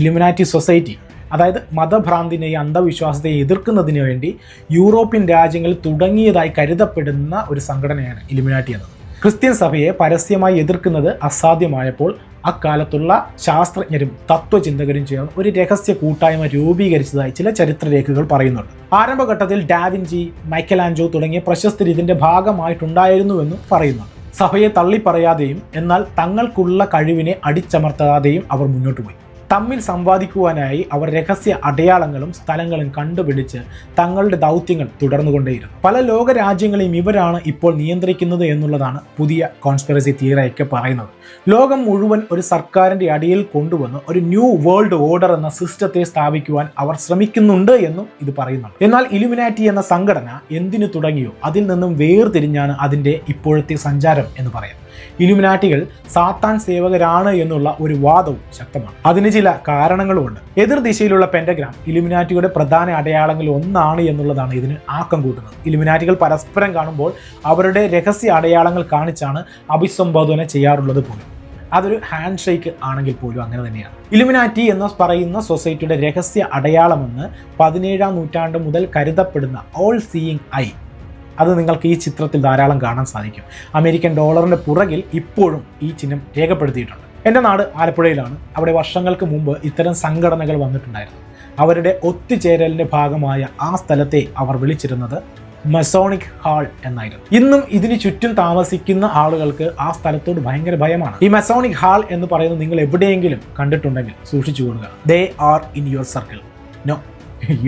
ഇലുമിനാറ്റി സൊസൈറ്റി അതായത് മതഭ്രാന്തിനെയും അന്ധവിശ്വാസത്തെയും എതിർക്കുന്നതിന് വേണ്ടി യൂറോപ്യൻ രാജ്യങ്ങളിൽ തുടങ്ങിയതായി കരുതപ്പെടുന്ന ഒരു സംഘടനയാണ് ഇലുമിനാറ്റി എന്നത്. ക്രിസ്ത്യൻ സഭയെ പരസ്യമായി എതിർക്കുന്നത് അസാധ്യമായപ്പോൾ അക്കാലത്തുള്ള ശാസ്ത്രജ്ഞരും തത്വചിന്തകരും ചേർന്ന് ഒരു രഹസ്യ കൂട്ടായ്മ രൂപീകരിച്ചതായി ചില ചരിത്രരേഖകൾ പറയുന്നുണ്ട്. ആരംഭഘട്ടത്തിൽ ഡാവിൻജി മൈക്കലാൻജോ തുടങ്ങിയ പ്രശസ്തർ ഇതിന്റെ ഭാഗമായിട്ടുണ്ടായിരുന്നുവെന്നും പറയുന്നുണ്ട്. സഭയെ തള്ളിപ്പറയാതെയും എന്നാൽ തങ്ങൾക്കുള്ള കഴിവിനെ അടിച്ചമർത്താതെയും അവർ മുന്നോട്ട് പോയി തമ്മിൽ സംവാദിക്കുവാനായി അവർ രഹസ്യ അടയാളങ്ങളും സ്ഥലങ്ങളും കണ്ടുപിടിച്ച് തങ്ങളുടെ ദൗത്യങ്ങൾ തുടർന്നുകൊണ്ടേയിരുന്നു. പല ലോക രാജ്യങ്ങളെയും ഇവരാണ് ഇപ്പോൾ നിയന്ത്രിക്കുന്നത് എന്നുള്ളതാണ് പുതിയ കോൺസ്പിറസി തിയറിയൊക്കെ പറയുന്നത്. ലോകം മുഴുവൻ ഒരു സർക്കാരിന്റെ അടിയിൽ കൊണ്ടുവന്ന് ഒരു ന്യൂ വേൾഡ് ഓർഡർ എന്ന സിസ്റ്റത്തെ സ്ഥാപിക്കുവാൻ അവർ ശ്രമിക്കുന്നുണ്ട് എന്നും ഇത് പറയുന്നുണ്ട്. എന്നാൽ ഇലുമിനാറ്റി എന്ന സംഘടന എന്തിനു തുടങ്ങിയോ? അതിൽ നിന്നും വേർതിരിഞ്ഞാണ് അതിന്റെ ഇപ്പോഴത്തെ സഞ്ചാരം എന്ന് പറയാം ഇലുമിനാറ്റികൾ സാത്താൻ സേവകരാണ് എന്നുള്ള ഒരു വാദവും ശക്തമാണ്. അതിന് ചില കാരണങ്ങളുമുണ്ട്. എതിർ ദിശയിലുള്ള പെൻഡഗ്രാം ഇലുമിനാറ്റിയുടെ പ്രധാന അടയാളങ്ങളിൽ ഒന്നാണ് എന്നുള്ളതാണ് ഇതിന് ആക്കം കൂട്ടുന്നത്. ഇലുമിനാറ്റികൾ പരസ്പരം കാണുമ്പോൾ അവരുടെ രഹസ്യ അടയാളങ്ങൾ കാണിച്ചാണ് അഭിസംബോധന ചെയ്യാറുള്ളത് പോലും. അതൊരു ഹാൻഡ് ഷേക്ക് ആണെങ്കിൽ പോലും അങ്ങനെ തന്നെയാണ്. ഇലുമിനാറ്റി എന്ന് പറയുന്ന സൊസൈറ്റിയുടെ രഹസ്യ അടയാളമെന്ന് പതിനേഴാം നൂറ്റാണ്ട് മുതൽ കരുതപ്പെടുന്ന ഓൾ സീയിങ് ഐ അത് നിങ്ങൾക്ക് ഈ ചിത്രത്തിൽ ധാരാളം കാണാൻ സാധിക്കും. അമേരിക്കൻ ഡോളറിന്റെ പുറകിൽ ഇപ്പോഴും ഈ ചിഹ്നം രേഖപ്പെടുത്തിയിട്ടുണ്ട്. എന്റെ നാട് ആലപ്പുഴയിലാണ്. അവിടെ വർഷങ്ങൾക്ക് മുമ്പ് ഇത്തരം സംഘടനകൾ വന്നിട്ടുണ്ടായിരുന്നു. അവരുടെ ഒത്തുചേരലിന്റെ ഭാഗമായ ആ സ്ഥലത്തെ അവർ വിളിച്ചിരുന്നത് മെസോണിക് ഹാൾ എന്നായിരുന്നു. ഇന്നും ഇതിന് ചുറ്റും താമസിക്കുന്ന ആളുകൾക്ക് ആ സ്ഥലത്തോട് ഭയങ്കര ഭയമാണ്. ഈ മെസോണിക് ഹാൾ എന്ന് പറയുന്നത് നിങ്ങൾ എവിടെയെങ്കിലും കണ്ടിട്ടുണ്ടെങ്കിൽ സൂക്ഷിച്ചു കൊടുക്കുക they are in your circle no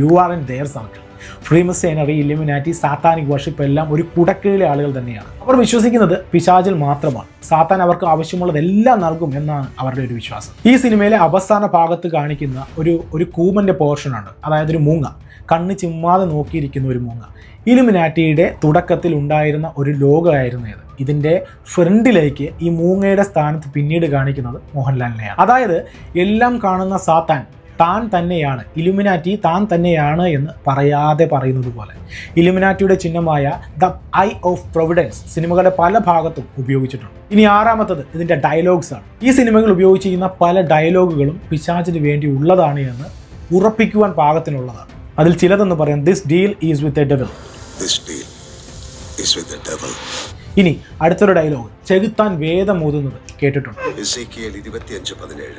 you are in their circle freemasonry illuminati satanic worship എല്ലാം ഒരു കുടക്കീഴിലെ ആളുകൾ തന്നെയാണ്. അവർ വിശ്വസിക്കുന്നത് പിശാചിൽ മാത്രമാണ്. സാത്താൻ അവർക്ക് ആവശ്യമുള്ളതെല്ലാം നൽകും എന്നാണ് അവരുടെ ഒരു വിശ്വാസം. ഈ സിനിമയിലെ അവസാന ഭാഗത്ത് കാണിക്കുന്ന ഒരു ഒരു കൂമന്റെ പോർഷനാണ് അതായത് ഒരു മൂങ്ങ. കണ്ണ് ചിമ്മാതെ നോക്കിയിരിക്കുന്ന ഒരു മൂങ്ങ. ഇലുമിനാറ്റിയുടെ തുടക്കത്തിൽ ഉണ്ടായിരുന്ന ഒരു ലോകമായിരുന്നു ഇത്. ഇതിന്റെ ഫ്രണ്ടിലേക്ക് ഈ മൂങ്ങയുടെ സ്ഥാനത്ത് പിന്നീട് കാണിക്കുന്നത് മോഹൻലാലിനെയാണ്. അതായത് എല്ലാം കാണുന്ന സാത്താൻ താൻ തന്നെയാണ് ഇലുമിനാറ്റി താൻ തന്നെയാണ് എന്ന് പറയാതെ പറയുന്നത് പോലെ. ഇലുമിനാറ്റിയുടെ ചിഹ്നമായ ദ ഐ ഓഫ് പ്രൊവിഡൻസ് സിനിമകളുടെ പല ഭാഗത്തും ഉപയോഗിച്ചിട്ടുണ്ട്. ഇനി ആറാമത്തത് ഇതിന്റെ ഡയലോഗ്സ് ആണ്. ഈ സിനിമകൾ ഉപയോഗിച്ചിരിക്കുന്ന പല ഡയലോഗുകളും പിശാചിന് വേണ്ടി ഉള്ളതാണ് എന്ന് ഉറപ്പിക്കുവാൻ പാകത്തിനുള്ളതാണ്. അതിൽ ചിലതെന്ന് പറയാം this deal is with a devil This deal is with the devil. ഇനി അടുത്തൊരു ഡയലോഗ് ചെകുത്താൻ വേദം ഊതുന്നത് കേട്ടിട്ടുണ്ട്.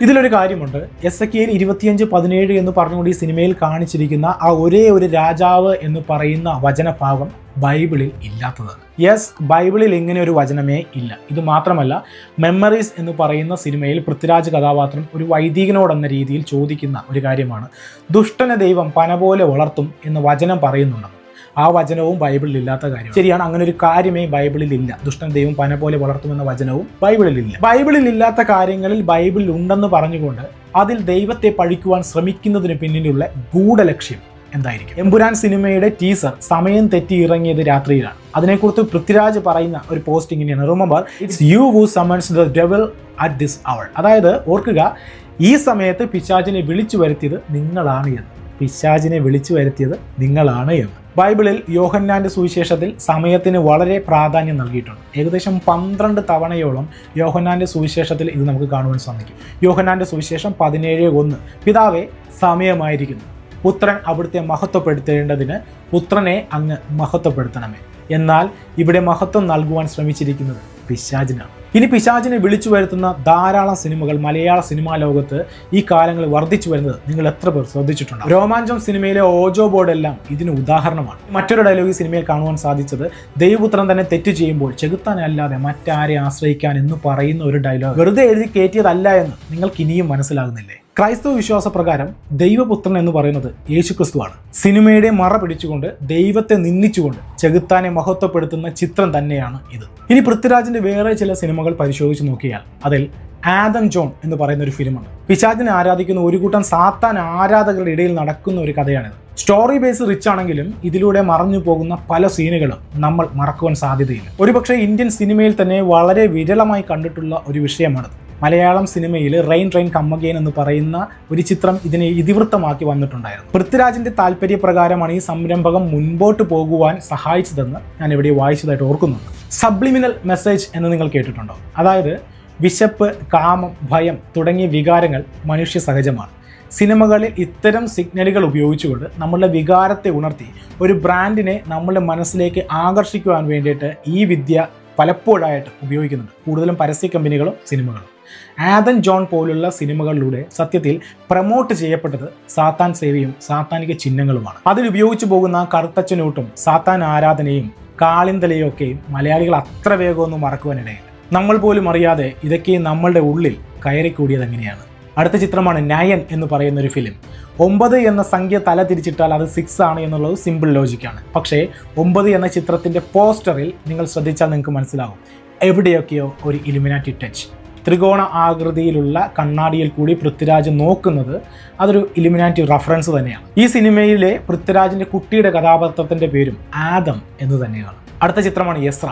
ഇതിലൊരു കാര്യമുണ്ട്. എസ് എ കെയിൽ ഇരുപത്തിയഞ്ച് പതിനേഴ് എന്ന് പറഞ്ഞുകൊണ്ട് ഈ സിനിമയിൽ കാണിച്ചിരിക്കുന്ന ആ ഒരേ ഒരു രാജാവ് എന്ന് പറയുന്ന വചനഭാഗം ബൈബിളിൽ ഇല്ലാത്തതാണ്. യെസ് ബൈബിളിൽ ഇങ്ങനെ ഒരു വചനമേ ഇല്ല. ഇത് മാത്രമല്ല മെമ്മറീസ് എന്ന് പറയുന്ന സിനിമയിൽ പൃഥ്വിരാജ് കഥാപാത്രം ഒരു വൈദികനോടെന്ന രീതിയിൽ ചോദിക്കുന്ന ഒരു കാര്യമാണ്. ദുഷ്ടനെ ദൈവം പന പോലെ വളർത്തും എന്ന് വചനം പറയുന്നുണ്ടെന്ന് ആ വചനവും ബൈബിളിൽ ഇല്ലാത്ത കാര്യം ശരിയാണ് അങ്ങനെ ഒരു കാര്യമേ ബൈബിളിൽ ഇല്ല. ദുഷ്ടൻ ദൈവം പന പോലെ വളർത്തുമെന്ന വചനവും ബൈബിളിൽ ഇല്ല. ബൈബിളിൽ ഇല്ലാത്ത കാര്യങ്ങളിൽ ബൈബിളിൽ ഉണ്ടെന്ന് പറഞ്ഞുകൊണ്ട് അതിൽ ദൈവത്തെ പഴിക്കുവാൻ ശ്രമിക്കുന്നതിന് പിന്നിലുള്ള ഗൂഢലക്ഷ്യം എന്തായിരിക്കും? എമ്പുരാൻ സിനിമയുടെ ടീസർ സമയം തെറ്റി ഇറങ്ങിയത് രാത്രിയിലാണ്. അതിനെക്കുറിച്ച് പൃഥ്വിരാജ് പറയുന്ന ഒരു പോസ്റ്റ് ഇങ്ങനെയാണ്. Remember it's you who summons the devil at this hour അതായത് ഓർക്കുക ഈ സമയത്ത് പിശാചിനെ വിളിച്ചു വരുത്തിയത് നിങ്ങളാണ് എന്ന്. പിശാചിനെ വിളിച്ചു വരുത്തിയത് നിങ്ങളാണ് എന്ന്. ബൈബിളിൽ യോഹന്നാന്റെ സുവിശേഷത്തിൽ സമയത്തിന് വളരെ പ്രാധാന്യം നൽകിയിട്ടുണ്ട്. ഏകദേശം പന്ത്രണ്ട് തവണയോളം യോഹന്നാന്റെ സുവിശേഷത്തിൽ ഇത് നമുക്ക് കാണുവാൻ സാധിക്കും. യോഹന്നാന്റെ സുവിശേഷം പതിനേഴ് ഒന്ന്. പിതാവെ സമയമായിരിക്കുന്നു. പുത്രൻ അവിടുത്തെ മഹത്വപ്പെടുത്തേണ്ടതിന് പുത്രനെ അങ്ങ് മഹത്വപ്പെടുത്തണമേ. എന്നാൽ ഇവിടെ മഹത്വം നൽകുവാൻ ശ്രമിച്ചിരിക്കുന്നത് പിശാചിനാണ്. ഇനി പിശാചിനെ വിളിച്ചു വരുത്തുന്ന ധാരാളം സിനിമകൾ മലയാള സിനിമാ ലോകത്ത് ഈ കാലങ്ങളിൽ വർദ്ധിച്ചു വരുന്നത് നിങ്ങൾ എത്ര പേർ ശ്രദ്ധിച്ചിട്ടുണ്ട്? രോമാഞ്ചം സിനിമയിലെ ഓജോ ബോർഡ് എല്ലാം ഇതിന് ഉദാഹരണമാണ്. മറ്റൊരു ഡയലോഗ് സിനിമയിൽ കാണുവാൻ സാധിച്ചത് ദൈവപുത്രൻ തന്നെ തെറ്റ് ചെയ്യുമ്പോൾ ചെകുത്താനല്ലാതെ മറ്റാരെ ആശ്രയിക്കാൻ എന്ന് പറയുന്ന ഒരു ഡയലോഗ് വെറുതെ എഴുതി കയറ്റിയതല്ല എന്ന് നിങ്ങൾക്ക് ഇനിയും മനസ്സിലാകുന്നില്ലേ? ക്രൈസ്തവ വിശ്വാസ പ്രകാരം ദൈവപുത്രൻ എന്ന് പറയുന്നത് യേശുക്രിസ്തുവാണ്. സിനിമയുടെ മറ പിടിച്ചുകൊണ്ട് ദൈവത്തെ നിന്ദിച്ചുകൊണ്ട് ചെകുത്താനെ മഹത്വപ്പെടുത്തുന്ന ചിത്രം തന്നെയാണ് ഇത്. ഇനി പൃഥ്വിരാജിന്റെ വേറെ ചില സിനിമകൾ പരിശോധിച്ച് നോക്കിയാൽ അതിൽ ആദം ജോൺ എന്ന് പറയുന്ന ഒരു ഫിലിമാണ് പിശാചിനെ ആരാധിക്കുന്ന ഒരു കൂട്ടം സാത്താൻ ആരാധകരുടെ ഇടയിൽ നടക്കുന്ന ഒരു കഥയാണിത്. സ്റ്റോറി ബേസ് റിച്ച് ആണെങ്കിലും ഇതിലൂടെ മറഞ്ഞു പോകുന്ന പല സീനുകളും നമ്മൾ മറക്കുവാൻ സാധ്യതയില്ല. ഒരുപക്ഷെ ഇന്ത്യൻ സിനിമയിൽ തന്നെ വളരെ വിരളമായി കണ്ടിട്ടുള്ള ഒരു വിഷയമാണിത്. മലയാളം സിനിമയിൽ റെയിൻ റെയിൻ കമ്മഗെയിൻ എന്ന് പറയുന്ന ഒരു ചിത്രം ഇതിനെ ഇതിവൃത്തമാക്കി വന്നിട്ടുണ്ടായിരുന്നു. പൃഥ്വിരാജിന്റെ താല്പര്യപ്രകാരമാണ് ഈ സംരംഭകം മുൻപോട്ട് പോകുവാൻ സഹായിച്ചതെന്ന് ഞാൻ ഇവിടെ വായിച്ചതായിട്ട് ഓർക്കുന്നുണ്ട്. സബ്ലിമിനൽ മെസ്സേജ് എന്ന് നിങ്ങൾ കേട്ടിട്ടുണ്ടോ? അതായത് വിശപ്പ് കാമം ഭയം തുടങ്ങിയ വികാരങ്ങൾ മനുഷ്യ സഹജമാണ്. സിനിമകളിൽ ഇത്തരം സിഗ്നലുകൾ ഉപയോഗിച്ചുകൊണ്ട് നമ്മളുടെ വികാരത്തെ ഉണർത്തി ഒരു ബ്രാൻഡിനെ നമ്മളുടെ മനസ്സിലേക്ക് ആകർഷിക്കുവാൻ വേണ്ടിയിട്ട് ഈ വിദ്യ പലപ്പോഴായിട്ട് ഉപയോഗിക്കുന്നുണ്ട്. കൂടുതലും പരസ്യ കമ്പനികളും സിനിമകളും. ആദൻ ജോൺ പോലുള്ള സിനിമകളിലൂടെ സത്യത്തിൽ പ്രമോട്ട് ചെയ്യപ്പെട്ടത് സാത്താൻ സേവയും സാത്താനിക ചിഹ്നങ്ങളുമാണ്. അതിൽ ഉപയോഗിച്ചു പോകുന്ന കറുത്തച്ചനൂട്ടും സാത്താൻ ആരാധനയും കാളിന്തലയും ഒക്കെയും മലയാളികൾ അത്ര വേഗമൊന്നും മറക്കുവാനിടയില്ല നമ്മൾ പോലും അറിയാതെ ഇതൊക്കെ നമ്മളുടെ ഉള്ളിൽ കയറിക്കൂടിയത് എങ്ങനെയാണ്? അടുത്ത ചിത്രമാണ് നയൻ എന്ന് പറയുന്ന ഒരു ഫിലിം ഒമ്പത് എന്ന സംഖ്യ തല തിരിച്ചിട്ടാൽ അത് സിക്സ് ആണ് എന്നുള്ളത് സിമ്പിൾ ലോജിക്കാണ് പക്ഷേ ഒമ്പത് എന്ന ചിത്രത്തിന്റെ പോസ്റ്ററിൽ നിങ്ങൾ ശ്രദ്ധിച്ചാൽ നിങ്ങൾക്ക് മനസ്സിലാവും. എവിടെയൊക്കെയോ ഒരു ഇലുമിനാറ്റി ടച്ച് ത്രികോണ ആകൃതിയിലുള്ള കണ്ണാടിയിൽ കൂടി പൃഥ്വിരാജ് നോക്കുന്നത് അതൊരു ഇലിമിനാറ്റി റഫറൻസ് തന്നെയാണ്. ഈ സിനിമയിലെ പൃഥ്വിരാജിന്റെ കുട്ടിയുടെ കഥാപാത്രത്തിന്റെ പേരും ആദം എന്ന് തന്നെയാണ്. അടുത്ത ചിത്രമാണ് യസ്ര.